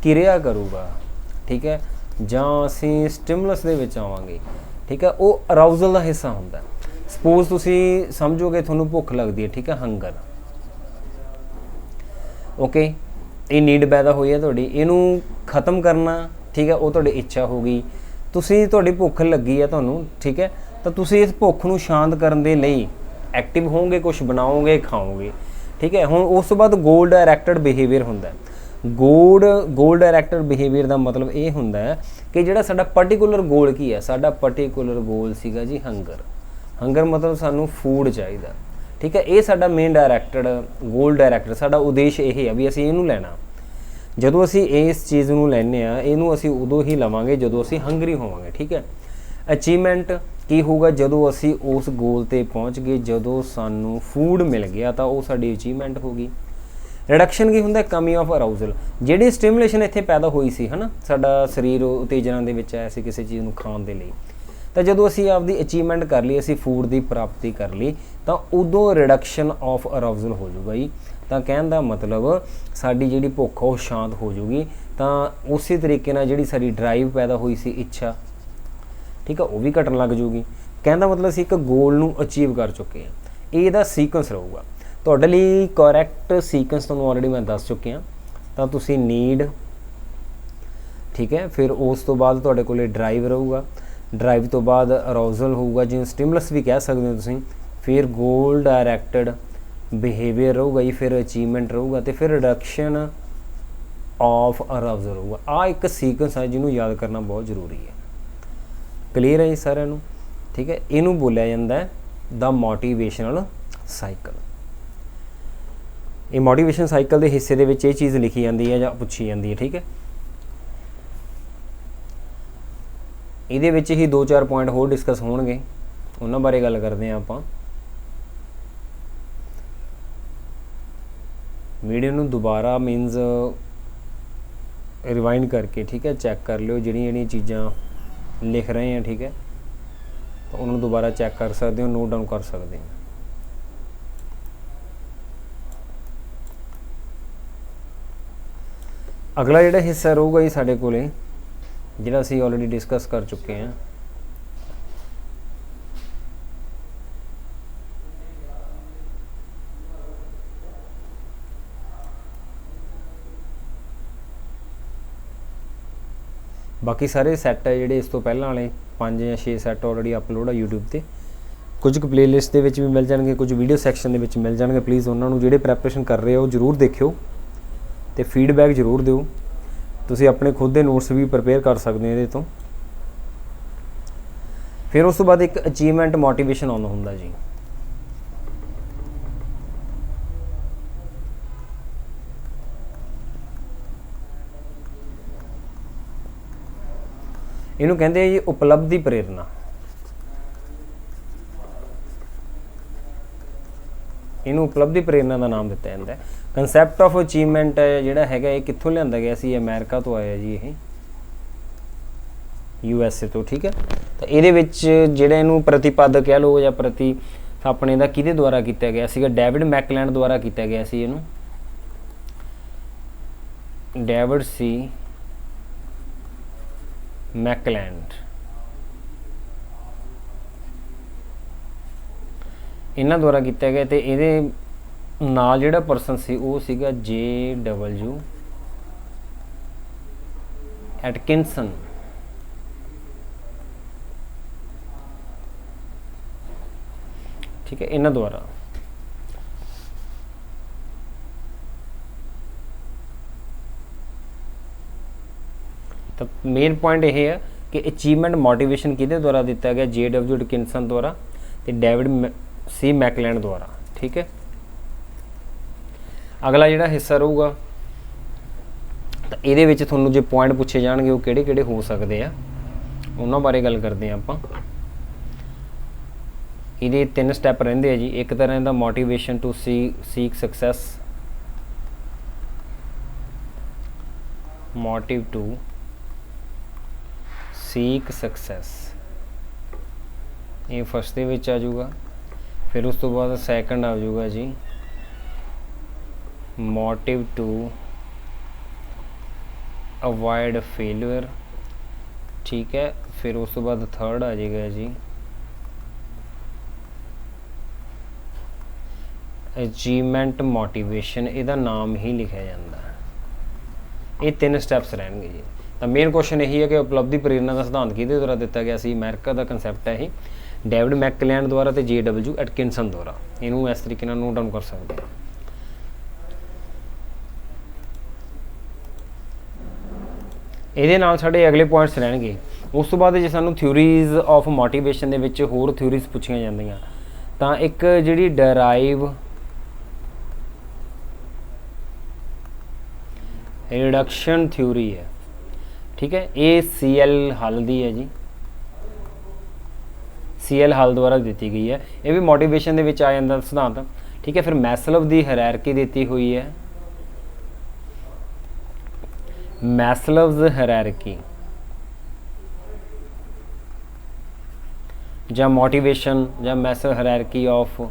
ਕਿਰਿਆ ਕਰੂਗਾ, ਠੀਕ ਹੈ? ਜਾਂ ਅਸੀਂ ਸਟਿਮੂਲਸ ਦੇ ਵਿੱਚ ਆਵਾਂਗੇ, ਠੀਕ ਹੈ? ਉਹ ਅਰਾਊਜ਼ਲ ਦਾ ਹਿੱਸਾ ਹੁੰਦਾ ਸਪੋਜ਼ ਤੁਸੀਂ ਸਮਝੋਗੇ, ਤੁਹਾਨੂੰ ਭੁੱਖ ਲੱਗਦੀ ਹੈ, ਠੀਕ ਹੈ? ਹੰਗਰ ਓਕੇ ਇਹ ਨੀਡ ਪੈਦਾ ਹੋਈ ਹੈ ਤੁਹਾਡੀ। ਇਹਨੂੰ ਖਤਮ ਕਰਨਾ, ਠੀਕ ਹੈ? ਉਹ ਤੁਹਾਡੀ ਇੱਛਾ ਹੋਗੀ ਤੁਸੀਂ, ਤੁਹਾਡੀ ਭੁੱਖ ਲੱਗੀ ਹੈ ਤੁਹਾਨੂੰ, ਠੀਕ ਹੈ? ਤਾਂ ਤੁਸੀਂ ਇਸ ਭੁੱਖ ਨੂੰ ਸ਼ਾਂਤ ਕਰਨ ਦੇ ਲਈ ਐਕਟਿਵ ਹੋਵੋਗੇ ਕੁਝ ਬਣਾਓਗੇ, ਖਾਓਗੇ। ਠੀਕ ਹੈ? ਹੁਣ ਉਸ ਤੋਂ ਬਾਅਦ ਗੋਲ ਡਾਇਰੈਕਟਡ ਬਿਹੇਵੀਅਰ ਹੁੰਦਾ ਹੈ। ਗੋਲ ਗੋਲ ਡਾਇਰੈਕਟਡ ਬਿਹੇਵੀਅਰ ਦਾ ਮਤਲਬ ਇਹ ਹੁੰਦਾ ਹੈ ਕਿ ਜਿਹੜਾ ਸਾਡਾ ਪਾਰਟਿਕੂਲਰ ਗੋਲ ਕੀ ਹੈ? ਸਾਡਾ ਪਾਰਟਿਕੂਲਰ ਗੋਲ ਸੀਗਾ ਜੀ ਹੰਗਰ ਹੰਗਰ ਮਤਲਬ ਸਾਨੂੰ ਫੂਡ ਚਾਹੀਦਾ ਠੀਕ ਹੈ? ਇਹ ਸਾਡਾ ਮੇਨ ਡਾਇਰੈਕਟਡ ਗੋਲ ਡਾਇਰੈਕਟਡ ਸਾਡਾ ਉਦੇਸ਼ ਇਹ ਹੈ ਵੀ ਅਸੀਂ ਇਹਨੂੰ ਲੈਣਾ। ਜਦੋਂ ਅਸੀਂ ਇਸ ਚੀਜ਼ ਨੂੰ ਲੈਨੇ ਆ ਇਹਨੂੰ ਅਸੀਂ ਉਦੋਂ ਹੀ ਲਵਾਂਗੇ ਜਦੋਂ ਅਸੀਂ ਹੰਗਰੀ ਹੋਵਾਂਗੇ। ਠੀਕ ਹੈ? ਅਚੀਵਮੈਂਟ ਕੀ ਹੋਊਗਾ ਜਦੋਂ ਅਸੀਂ ਉਸ ਗੋਲ ਤੇ ਪਹੁੰਚ ਗਏ, ਜਦੋਂ ਸਾਨੂੰ ਫੂਡ ਮਿਲ ਗਿਆ, ਤਾਂ ਉਹ ਸਾਡੀ ਅਚੀਵਮੈਂਟ ਹੋ ਗਈ। ਰਿਡਕਸ਼ਨ ਕੀ ਹੁੰਦਾ? ਕਮੀ ਆਫ ਅਰਾਊਜ਼ਲ ਜਿਹੜੀ ਸਟਿਮੂਲੇਸ਼ਨ ਇੱਥੇ ਪੈਦਾ ਹੋਈ ਸੀ, ਹਨਾ? ਸਾਡਾ ਸਰੀਰ ਉਤੇਜਨਾ ਦੇ ਵਿੱਚ ਆਇਆ ਸੀ ਕਿਸੇ ਚੀਜ਼ ਨੂੰ ਖਾਣ ਦੇ ਲਈ। ਤਾਂ ਜਦੋਂ ਅਸੀਂ ਆਪਦੀ ਅਚੀਵਮੈਂਟ ਕਰ ਲਈ, ਅਸੀਂ ਫੂਡ ਦੀ ਪ੍ਰਾਪਤੀ ਕਰ ਲਈ, ਤਾਂ ਉਦੋਂ ਰਿਡਕਸ਼ਨ ਆਫ ਅਰਾਊਜ਼ਲ ਹੋ ਜਾਊਗਾ ਜੀ। ਤਾਂ ਕਹਿਣ ਦਾ ਮਤਲਬ, ਸਾਡੀ ਜਿਹੜੀ ਭੁੱਖ ਆ, ਉਹ ਸ਼ਾਂਤ ਹੋ ਜਾਊਗੀ। ਤਾਂ ਉਸੇ ਤਰੀਕੇ ਨਾਲ ਜਿਹੜੀ ਸਾਡੀ ਡਰਾਈਵ ਪੈਦਾ ਹੋਈ ਸੀ, ਇੱਛਾ ਠੀਕ ਆ, ਉਹ ਵੀ ਘਟਣ ਲੱਗ ਜੂਗੀ। ਕਹਿੰਦਾ ਮਤਲਬ ਅਸੀਂ ਇੱਕ ਗੋਲ ਨੂੰ ਅਚੀਵ ਕਰ ਚੁੱਕੇ ਹਾਂ। ਇਹ ਇਹਦਾ ਸੀਕੁਐਂਸ ਰਹੂਗਾ। ਤੁਹਾਡੇ ਲਈ ਕਰੈਕਟ ਸੀਕੁਐਂਸ ਤੁਹਾਨੂੰ ਆਲਰੇਡੀ ਮੈਂ ਦੱਸ ਚੁੱਕਿਆ। ਤਾਂ ਤੁਸੀਂ ਨੀਡ ਠੀਕ ਹੈ, ਫਿਰ ਉਸ ਤੋਂ ਬਾਅਦ ਤੁਹਾਡੇ ਕੋਲੇ ਡਰਾਈਵ ਰਹੂਗਾ। ਡਰਾਈਵ ਤੋਂ ਬਾਅਦ ਅਰੋਜ਼ਲ ਹੋਊਗਾ ਜਿਹਨੂੰ ਸਟਿਮੂਲਸ ਵੀ ਕਹਿ ਸਕਦੇ ਹੋ ਤੁਸੀਂ। ਫਿਰ ਗੋਲ ਡਾਇਰੈਕਟਡ ਬਿਹੇਵੀਅਰ ਰਹੂਗਾ ਜੀ, ਫਿਰ ਅਚੀਵਮੈਂਟ ਰਹੂਗਾ ਤੇ ਫਿਰ ਰਿਡਕਸ਼ਨ ਆਫ ਅਰਾਊਜ਼ਲ ਰਹੂਗਾ ਆ ਇੱਕ ਸੀਕੁਐਂਸ ਹੈ ਜਿਹਨੂੰ ਯਾਦ ਕਰਨਾ ਬਹੁਤ ਜ਼ਰੂਰੀ ਹੈ। ਕਲੀਅਰ ਹੈ ਜੀ ਸਾਰਿਆਂ ਨੂੰ, ਠੀਕ ਹੈ? ਇਹਨੂੰ ਬੋਲਿਆ ਜਾਂਦਾ ਹੈ ਦਾ ਮੋਟੀਵੇਸ਼ਨਲ ਸਾਈਕਲ ਇਹ ਮੋਟੀਵੇਸ਼ਨ ਸਾਈਕਲ ਦੇ ਹਿੱਸੇ ਦੇ ਵਿੱਚ ਇਹ ਚੀਜ਼ ਲਿਖੀ ਜਾਂਦੀ ਹੈ ਜਾਂ ਪੁੱਛੀ ਜਾਂਦੀ ਹੈ, ਠੀਕ ਹੈ? ਇਹਦੇ ਵਿੱਚ ਹੀ 2-4 ਪੁਆਇੰਟ ਹੋਰ ਡਿਸਕਸ ਹੋਣਗੇ। ਉਹਨਾਂ ਬਾਰੇ ਗੱਲ ਕਰਦੇ ਹਾਂ ਆਪਾਂ। ਵੀਡੀਓ ਨੂੰ ਦੁਬਾਰਾ ਮੀਨਸ ਰਿਵਾਈਂਡ ਕਰਕੇ, ਠੀਕ ਹੈ? ਚੈੱਕ ਕਰ ਲਿਓ ਜਿਹੜੀਆਂ ਜਿਹੜੀਆਂ ਚੀਜ਼ਾਂ ਲਿਖ ਰਹੇ ਹਾਂ, ਠੀਕ ਹੈ? ਤਾਂ ਉਹਨਾਂ ਨੂੰ ਦੁਬਾਰਾ ਚੈੱਕ ਕਰ ਸਕਦੇ ਹੋ ਨੋਟ ਡਾਊਨ ਕਰ ਸਕਦੇ ਹੋ। ਅਗਲਾ ਜਿਹੜਾ ਹਿੱਸਾ ਰਹੂਗਾ ਜੀ ਸਾਡੇ ਕੋਲੇ, ਜਿਹੜਾ ਅਸੀਂ ਆਲਰੇਡੀ ਡਿਸਕਸ ਕਰ ਚੁੱਕੇ ਹਾਂ ਬਾਕੀ ਸਾਰੇ ਸੈੱਟ ਹੈ ਜਿਹੜੇ ਇਸ ਤੋਂ ਪਹਿਲਾਂ ਵਾਲੇ 5 ਜਾਂ 6 ਸੈੱਟ ਆਲਰੇਡੀ ਅਪਲੋਡ ਆ YouTube ਤੇ। ਕੁਝ ਕੁ ਪਲੇਲਿਸਟ ਦੇ ਵਿੱਚ ਵੀ ਮਿਲ ਜਾਣਗੇ, ਕੁਝ ਵੀਡੀਓ ਸੈਕਸ਼ਨ ਦੇ ਵਿੱਚ ਮਿਲ ਜਾਣਗੇ। ਪਲੀਜ਼ ਉਹਨਾਂ ਨੂੰ ਜਿਹੜੇ ਪ੍ਰੈਪਰੇਸ਼ਨ ਕਰ ਰਹੇ ਹੋ, ਜਰੂਰ ਦੇਖਿਓ ਤੇ ਫੀਡਬੈਕ ਜਰੂਰ ਦਿਓ। ਤੁਸੀਂ ਆਪਣੇ ਖੁਦ ਦੇ ਨੋਟਸ ਵੀ ਪ੍ਰਪੇਅਰ ਕਰ ਸਕਦੇ ਹੋ ਇਹਦੇ ਤੋਂ। ਫਿਰ ਉਸ ਤੋਂ ਬਾਅਦ ਇੱਕ ਅਚੀਵਮੈਂਟ ਮੋਟੀਵੇਸ਼ਨ ਆਉਂਦਾ ਹੁੰਦਾ ਜੀ। ਇਹਨੂੰ ਕਹਿੰਦੇ ਆ ਜੀ ਉਪਲਬਧੀ ਪ੍ਰੇਰਣਾ। ਇਹਨੂੰ ਉਪਲਬਧੀ ਪ੍ਰੇਰਣਾ ਦਾ ਨਾਮ ਦਿੱਤਾ ਜਾਂਦਾ ਹੈ। ਕਨਸੈਪਟ ਆਫ ਅਚੀਵਮੈਂਟ ਜਿਹੜਾ ਹੈਗਾ ਇਹ ਕਿੱਥੋਂ ਲਿਆਂਦਾ ਗਿਆ ਸੀ? ਅਮਰੀਕਾ ਤੋਂ ਆਇਆ ਜੀ ਇਹ। ਯੂ ਐਸ ਏ ਤੋਂ, ਠੀਕ ਹੈ? ਤਾਂ ਇਹਦੇ ਵਿੱਚ ਜਿਹੜਾ ਇਹਨੂੰ ਪ੍ਰਤੀਪਾਦਕ ਕਹਿ ਲਓ ਜਾਂ ਪ੍ਰਤੀ ਆਪਣੇ ਦਾ ਕਿਹਦੇ ਦੁਆਰਾ ਕੀਤਾ ਗਿਆ ਸੀਗਾ? ਡੇਵਿਡ ਮੈਕਲੈਂਡ ਦੁਆਰਾ ਕੀਤਾ ਗਿਆ ਸੀ ਇਹਨੂੰ। ਡੇਵਿਡ ਸੀ ਮੈਕਲੈਂਡ ਇਹਨਾਂ ਦੁਆਰਾ ਕੀਤਾ ਗਿਆ ਤੇ ਇਹਦੇ ਨਾਲ ਜਿਹੜਾ ਪਰਸਨ ਸੀ, ਉਹ ਸੀਗਾ ਜੇ ਡਬਲਯੂ ਐਟਕਿੰਸਨ ਠੀਕ ਹੈ, ਇਹਨਾਂ ਦੁਆਰਾ। ਤਾਂ ਮੇਨ ਪੁਆਇੰਟ ਇਹ ਹੈ ਕਿ ਅਚੀਵਮੈਂਟ ਮੋਟੀਵੇਸ਼ਨ ਕਿਹਦੇ ਦੁਆਰਾ ਦਿੱਤਾ ਗਿਆ? ਜੇ ਡਬਲਯੂ ਡਿਕਿੰਸਨ ਦੁਆਰਾ ਤੇ ਡੇਵਿਡ ਸੀ ਮੈਕਲੈਂਡ ਦੁਆਰਾ, ਠੀਕ ਹੈ? ਅਗਲਾ ਜਿਹੜਾ ਹਿੱਸਾ ਰਹੂਗਾ, ਤਾਂ ਇਹਦੇ ਵਿੱਚ ਤੁਹਾਨੂੰ ਜੇ ਪੁਆਇੰਟ ਪੁੱਛੇ ਜਾਣਗੇ, ਉਹ ਕਿਹੜੇ ਕਿਹੜੇ ਹੋ ਸਕਦੇ ਆ? ਉਹਨਾਂ ਬਾਰੇ ਗੱਲ ਕਰਦੇ ਆ ਆਪਾਂ। ਇਹਦੇ ਤਿੰਨ ਸਟੈਪ ਰਹਿੰਦੇ ਆ ਜੀ। ਇੱਕ ਤਾਂ ਰਹਿੰਦਾ motivation to see seek success motive to seek success ਇਹ ਫਸਟ ਦੇ ਵਿੱਚ ਆ ਜਾਊਗਾ। ਫਿਰ ਉਸ ਤੋਂ ਬਾਅਦ ਸੈਕੰਡ ਆ ਜਾਊਗਾ ਜੀ। ਮੋਟਿਵ ਟੂ ਅਵਾਇਡ failure ਠੀਕ ਹੈ। ਫਿਰ ਉਸ ਤੋਂ ਬਾਅਦ ਥਰਡ ਆ ਜਾਏਗਾ ਜੀ। ਅਚੀਵਮੈਂਟ ਮੋਟੀਵੇਸ਼ਨ ਇਹਦਾ ਨਾਮ ਹੀ ਲਿਖਿਆ ਜਾਂਦਾ। ਇਹ ਤਿੰਨ ਸਟੈਪਸ ਰਹਿਣਗੇ ਜੀ। ਤਾਂ ਮੇਨ ਕੁਐਸਚਨ ਇਹੀ ਹੈ ਕਿ ਉਪਲਬਧੀ ਪ੍ਰੇਰਣਾ ਦਾ ਸਿਧਾਂਤ ਕਿਹਦੇ ਦੁਆਰਾ ਦਿੱਤਾ ਗਿਆ ਸੀ? ਅਮਰੀਕਾ ਦਾ ਕਨਸੈਪਟ ਹੈ ਇਹ। ਡੇਵਿਡ ਮੈਕਲੈਂਡ ਦੁਆਰਾ ਤੇ ਜੇ ਡਬਲਯੂ ਐਟਕਿੰਸਨ ਦੁਆਰਾ। ਇਹਨੂੰ ਇਸ ਤਰੀਕੇ ਨਾਲ ਨੋਟ ਡਾਊਨ ਕਰ ਸਕਦੇ ਹਾਂ। ਇਹਦੇ ਨਾਲ ਸਾਡੇ ਅਗਲੇ ਪੁਆਇੰਟਸ ਰਹਿਣਗੇ। ਉਸ ਤੋਂ ਬਾਅਦ ਜੇ ਸਾਨੂੰ ਥਿਊਰੀਜ਼ ਆਫ ਮੋਟੀਵੇਸ਼ਨ ਦੇ ਵਿੱਚ ਹੋਰ ਥਿਊਰੀਜ਼ ਪੁੱਛੀਆਂ ਜਾਂਦੀਆਂ, ਤਾਂ ਇੱਕ ਜਿਹੜੀ ਡਰਾਈਵ ਰਿਡਕਸ਼ਨ ਥਿਊਰੀ ਹੈ। ਠੀਕ ਹੈ? ਇਹ ਸੀਐਲ ਹਲ ਦੀ ਹੈ ਜੀ। ਸੀਐਲ ਹਲ ਦੁਆਰਾ ਦਿੱਤੀ ਗਈ ਹੈ। ਇਹ ਵੀ ਮੋਟੀਵੇਸ਼ਨ ਦੇ ਵਿੱਚ ਆ ਜਾਂਦਾ ਸਿਧਾਂਤ। ਠੀਕ ਹੈ, ਫਿਰ ਮੈਸਲਵ ਦੀ ਹਾਇਰਾਰਕੀ ਦਿੱਤੀ ਹੋਈ ਹੈ। ਮੈਸਲਵਜ਼ ਹਾਇਰਾਰਕੀ ਜਾਂ ਮੋਟੀਵੇਸ਼ਨ ਜਾਂ Maslow hierarchy of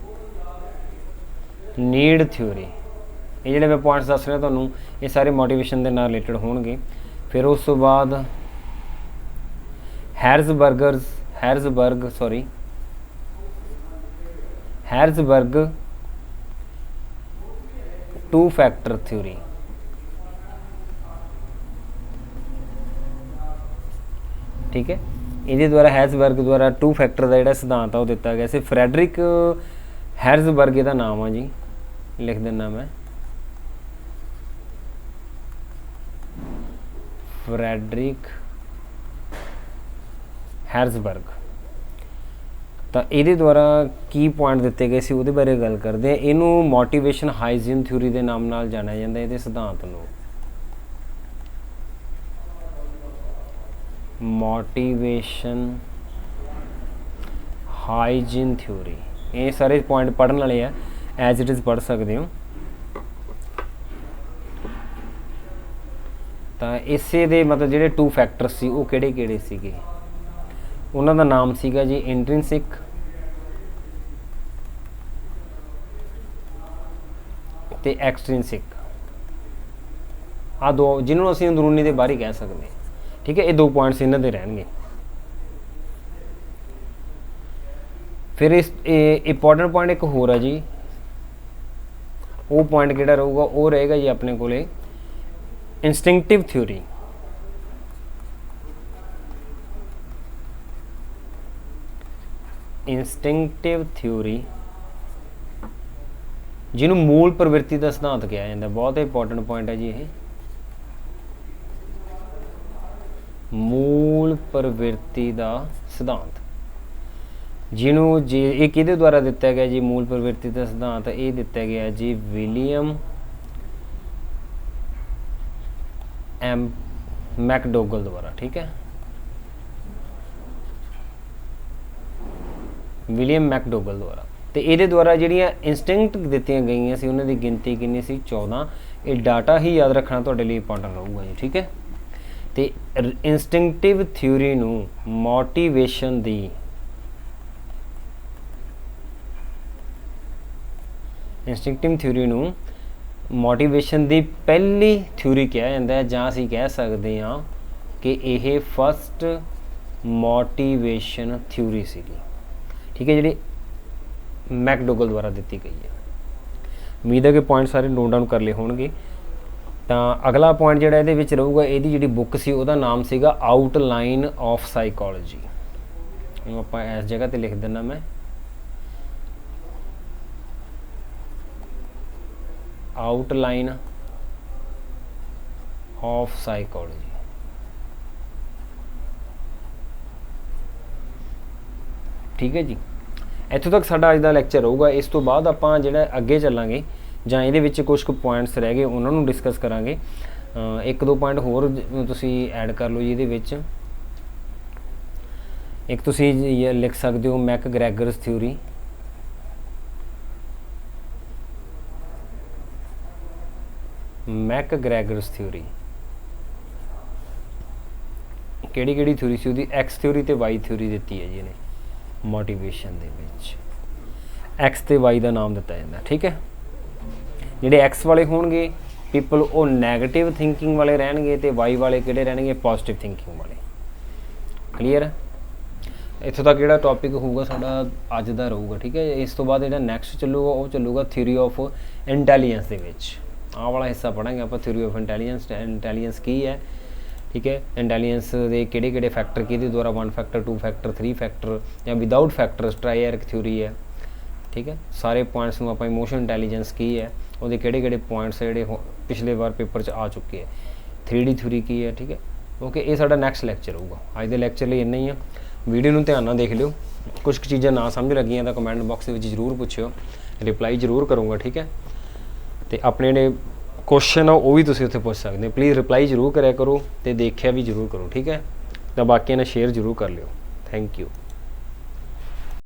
need theory ਇਹ ਜਿਹੜੇ ਮੈਂ ਪੁਆਇੰਟਸ ਦੱਸ ਰਿਹਾ ਤੁਹਾਨੂੰ, ਇਹ ਸਾਰੇ ਮੋਟੀਵੇਸ਼ਨ ਦੇ ਨਾਲ ਰਿਲੇਟਡ ਹੋਣਗੇ। ਫਿਰ ਉਸ ਤੋਂ ਬਾਅਦ Herzberg's Herzberg sorry Herzberg two factor theory ਠੀਕ ਹੈ? ਇਹਦੇ ਦੁਆਰਾ ਹੈਰਜ਼ਬਰਗ ਦੁਆਰਾ ਟੂ ਫੈਕਟਰ ਦਾ ਜਿਹੜਾ ਸਿਧਾਂਤ ਆ ਉਹ ਦਿੱਤਾ ਗਿਆ ਸੀ। ਫਰੈਡਰਿਕ ਹੈਰਜ਼ਬਰਗ ਇਹਦਾ ਨਾਮ ਆ ਜੀ। ਲਿਖ ਦਿੰਦਾ ਮੈਂ। ਫਰੈਡਰਿਕ ਹੈਰਜ਼ਬਰਗ ਤਾਂ ਇਹਦੇ ਦੁਆਰਾ ਕੀ ਪੁਆਇੰਟ ਦਿੱਤੇ ਗਏ ਸੀ ਉਹਦੇ ਬਾਰੇ ਗੱਲ ਕਰਦੇ ਆ ਇਹਨੂੰ ਮੋਟੀਵੇਸ਼ਨ ਹਾਈਜੀਨ ਥਿਊਰੀ ਦੇ ਨਾਮ ਨਾਲ ਜਾਣਿਆ ਜਾਂਦਾ ਇਹਦੇ ਸਿਧਾਂਤ ਨੂੰ। ਮੋਟੀਵੇਸ਼ਨ ਹਾਈਜੀਨ ਥਿਊਰੀ ਇਹ ਸਾਰੇ ਪੁਆਇੰਟ ਪੜਨ ਵਾਲੇ ਆ ਐਜ਼ ਇਟ ਇਜ਼ ਪੜ ਸਕਦੇ ਹੋ। ਤਾਂ ਇਸੇ ਦੇ ਮਤਲਬ ਜਿਹੜੇ ਟੂ ਫੈਕਟਰ ਸੀ, ਉਹ ਕਿਹੜੇ ਕਿਹੜੇ ਸੀਗੇ? ਉਹਨਾਂ ਦਾ ਨਾਮ ਸੀਗਾ ਜੀ ਇੰਟ੍ਰਿੰਸਿਕ ਤੇ ਐਕਸਟ੍ਰਿੰਸਿਕ ਆ ਦੋ, ਜਿਹਨੂੰ ਅਸੀਂ ਅੰਦਰੂਨੀ ਦੇ ਬਾਹਰੀ ਕਹਿ ਸਕਦੇ ਠੀਕ ਹੈ, ਇਹ ਦੋ ਪੁਆਇੰਟਸ ਇਹਨਾਂ ਦੇ ਰਹਿਣਗੇ। ਫਿਰ ਇਸ ਇੰਪੋਰਟੈਂਟ ਪੁਆਇੰਟ ਇੱਕ ਹੋਰ ਹੈ ਜੀ। ਉਹ ਪੁਆਇੰਟ ਕਿਹੜਾ ਰਹੂਗਾ? ਉਹ ਰਹੇਗਾ ਜੀ ਆਪਣੇ ਕੋਲੇ ਇਨਸਟਿੰਕਟਿਵ ਥਿਊਰੀ ਇੰਸਟਿੰਕਟਿਵ ਥਿਊਰੀ ਜਿਹਨੂੰ ਮੂਲ ਪ੍ਰਵਿਰਤੀ ਦਾ ਸਿਧਾਂਤ ਕਿਹਾ ਜਾਂਦਾ, ਬਹੁਤ ਇੰਪੋਰਟੈਂਟ ਪੁਆਇੰਟ ਹੈ ਜੀ ਇਹ। ਮੂਲ ਪ੍ਰਵਿਰਤੀ ਦਾ ਸਿਧਾਂਤ। ਜਿਹਨੂੰ ਜੀ ਇਹ ਕਿਹਦੇ ਦੁਆਰਾ ਦਿੱਤਾ ਗਿਆ ਜੀ, ਮੂਲ ਪ੍ਰਵਿਰਤੀ ਦਾ ਸਿਧਾਂਤ? ਇਹ ਦਿੱਤਾ ਗਿਆ ਜੀ ਵਿਲੀਅਮ ਐਮ ਮੈਕਡੋਗਲ ਦੁਆਰਾ ਠੀਕ ਹੈ? ਵਿਲੀਅਮ ਮੈਕਡੋਗਲ ਦੁਆਰਾ ਤੇ ਇਹਦੇ ਦੁਆਰਾ ਜਿਹੜੀਆਂ ਇਨਸਟਿੰਕਟ ਦਿੱਤੀਆਂ ਗਈਆਂ ਸੀ, ਉਹਨਾਂ ਦੀ ਗਿਣਤੀ ਕਿੰਨੀ ਸੀ? 14 ਇਹ ਡਾਟਾ ਹੀ ਯਾਦ ਰੱਖਣਾ ਤੁਹਾਡੇ ਲਈ ਇੰਪੋਰਟੈਂਟ ਰਹੂਗਾ ਜੀ, ਠੀਕ ਹੈ? ਤੇ ਇਨਸਟਿੰਕਟਿਵ ਥਿਊਰੀ ਨੂੰ ਮੋਟੀਵੇਸ਼ਨ ਦੀ ਇਨਸਟਿੰਕਟਿਵ ਥਿਊਰੀ ਨੂੰ ਮੋਟੀਵੇਸ਼ਨ ਦੀ ਪਹਿਲੀ ਥਿਊਰੀ ਕਿਹਾ ਜਾਂਦਾ ਹੈ, ਜਾਂ ਅਸੀਂ ਕਹਿ ਸਕਦੇ ਹਾਂ ਕਿ ਇਹ ਫਸਟ ਮੋਟੀਵੇਸ਼ਨ ਥਿਊਰੀ ਸੀਗੀ। ਠੀਕ ਹੈ, ਜਿਹੜੀ ਮੈਕਡੋਗਲ ਦੁਆਰਾ ਦਿੱਤੀ ਗਈ ਹੈ। ਉਮੀਦ ਹੈ ਕਿ ਪੁਆਇੰਟ ਸਾਰੇ ਨੋਟ ਡਾਊਨ ਕਰ ਲਏ ਹੋਣਗੇ। ਤਾਂ ਅਗਲਾ ਪੁਆਇੰਟ ਜਿਹੜਾ ਇਹਦੇ ਵਿੱਚ ਰਹੂਗਾ, ਇਹਦੀ ਜਿਹੜੀ ਬੁੱਕ ਸੀ, ਉਹਦਾ ਨਾਮ ਸੀਗਾ ਆਊਟਲਾਈਨ ਆਫ ਸਾਈਕੋਲੋਜੀ ਇਹਨੂੰ ਆਪਾਂ ਇਸ ਜਗ੍ਹਾ ਤੇ ਲਿਖ ਦਿੰਦਾ ਮੈਂ। ਆਊਟਲਾਈਨ ਆਫ ਸਾਈਕੋਲੋਜੀ ਠੀਕ ਹੈ ਜੀ? ਇੱਥੋਂ ਤੱਕ ਸਾਡਾ ਅੱਜ ਦਾ ਲੈਕਚਰ ਹੋਊਗਾ ਇਸ ਤੋਂ ਬਾਅਦ ਆਪਾਂ ਜਿਹੜਾ ਅੱਗੇ ਚੱਲਾਂਗੇ ਜਾਂ ਇਹਦੇ ਵਿੱਚ ਕੁਝ ਕੁ ਪੁਆਇੰਟਸ ਰਹਿ ਗਏ, ਉਹਨਾਂ ਨੂੰ ਡਿਸਕਸ ਕਰਾਂਗੇ। ਇੱਕ ਦੋ ਪੁਆਇੰਟ ਹੋਰ ਤੁਸੀਂ ਐਡ ਕਰ ਲਓ ਜੀ ਇਹਦੇ ਵਿੱਚ। ਇੱਕ ਤੁਸੀਂ ਲਿਖ ਸਕਦੇ ਹੋ ਮੈਕ ਗ੍ਰੈਗਰਸ ਥਿਊਰੀ। ਮੈਕ ਗ੍ਰੈਗਰਸ ਥਿਊਰੀ। ਕਿਹੜੀ ਕਿਹੜੀ ਥਿਊਰੀ ਸੀ? ਉਹਦੀ ਐਕਸ ਥਿਊਰੀ ਤੇ ਵਾਈ ਥਿਊਰੀ ਦਿੱਤੀ ਹੈ ਜੀ ਇਹਨੇ। ਮੋਟੀਵੇਸ਼ਨ ਦੇ ਵਿੱਚ। ਐਕਸ ਤੇ ਵਾਈ ਦਾ ਨਾਮ ਦਿੱਤਾ ਜਾਂਦਾ, ਠੀਕ ਹੈ? ਜਿਹੜੇ ਐਕਸ ਵਾਲੇ ਹੋਣਗੇ ਪੀਪਲ ਉਹ 네ਗੇਟਿਵ ਥਿੰਕਿੰਗ ਵਾਲੇ ਰਹਿਣਗੇ ਤੇ ਵਾਈ ਵਾਲੇ ਕਿਹੜੇ ਰਹਿਣਗੇ? ਪੋਜ਼ਿਟਿਵ ਥਿੰਕਿੰਗ ਵਾਲੇ। ਕਲੀਅਰ ਹੈ? ਇੱਥੋਂ ਤੱਕ ਜਿਹੜਾ ਟੌਪਿਕ ਹੋਊਗਾ ਸਾਡਾ ਅੱਜ ਦਾ ਰਹੂਗਾ, ਠੀਕ ਹੈ? ਇਸ ਤੋਂ ਬਾਅਦ ਜਿਹੜਾ ਨੈਕਸਟ ਚੱਲੂਗਾ, ਉਹ ਚੱਲੂਗਾ ਥਿਊਰੀ ਆਫ ਇੰਟੈਲੀਜੈਂਸ ਦੇ ਵਿੱਚ। ਆਹ ਵਾਲਾ ਹਿੱਸਾ ਪੜਾਂਗੇ ਆਪਾਂ ਥਿਊਰੀ ਆਫ ਇੰਟੈਲੀਜੈਂਸ ਇੰਟੈਲੀਜੈਂਸ ਕੀ ਹੈ? ਠੀਕ ਹੈ? ਇੰਟੈਲੀਜੈਂਸ ਦੇ ਕਿਹੜੇ ਕਿਹੜੇ ਫੈਕਟਰ ਕਿਹਦੇ ਦੁਆਰਾ 1 ਫੈਕਟਰ 2 ਫੈਕਟਰ 3 ਫੈਕਟਰ ਜਾਂ ਵਿਦਆਊਟ ਫੈਕਟਰਸ ਟ੍ਰਾਇਆਰਕ ਥਿਊਰੀ ਹੈ। ਠੀਕ ਹੈ? ਸਾਰੇ ਪੁਆਇੰਟਸ ਨੂੰ ਆਪਾਂ ਇਮੋਸ਼ਨ ਇੰਟੈਲੀਜੈਂਸ ਕੀ ਹੈ? ਉਹਦੇ ਕਿਹੜੇ ਕਿਹੜੇ ਪੁਆਇੰਟਸ ਜਿਹੜੇ ਹੋ- ਪਿਛਲੇ ਵਾਰ ਪੇਪਰ 'ਚ ਆ ਚੁੱਕੇ ਹੈ। 3D ਥਿਊਰੀ ਕੀ ਹੈ? ਠੀਕ ਹੈ? ਓਕੇ ਇਹ ਸਾਡਾ ਨੈਕਸਟ ਲੈਕਚਰ ਹੋਊਗਾ। ਅੱਜ ਦੇ ਲੈਕਚਰ ਲਈ ਇੰਨਾ ਹੀ ਆ। ਵੀਡੀਓ ਨੂੰ ਧਿਆਨ ਨਾਲ ਦੇਖ ਲਿਓ। ਕੁਝ ਕੁ ਚੀਜ਼ਾਂ ਨਾ ਸਮਝ ਲੱਗੀਆਂ ਤਾਂ ਕਮੈਂਟ ਬਾਕਸ ਦੇ ਵਿੱਚ ਜ਼ਰੂਰ ਪੁੱਛਿਓ। ਰਿਪਲਾਈ ਜ਼ਰੂਰ ਕਰੂੰਗਾ, ਠੀਕ ਹੈ? ਤੇ ਆਪਣੇ ਜਿਹੜੇ ਕੁਐਸਚਨ ਆ, ਉਹ ਵੀ ਤੁਸੀਂ ਉੱਥੇ ਪੁੱਛ ਸਕਦੇ ਹੋ। ਪਲੀਜ਼ ਰਿਪਲਾਈ ਜ਼ਰੂਰ ਕਰਿਆ ਕਰੋ ਤੇ ਦੇਖਿਆ ਵੀ ਜ਼ਰੂਰ ਕਰੋ, ਠੀਕ ਹੈ? ਤਾਂ ਬਾਕੀਆਂ ਨਾਲ ਸ਼ੇਅਰ ਜ਼ਰੂਰ ਕਰ ਲਿਓ। Thank you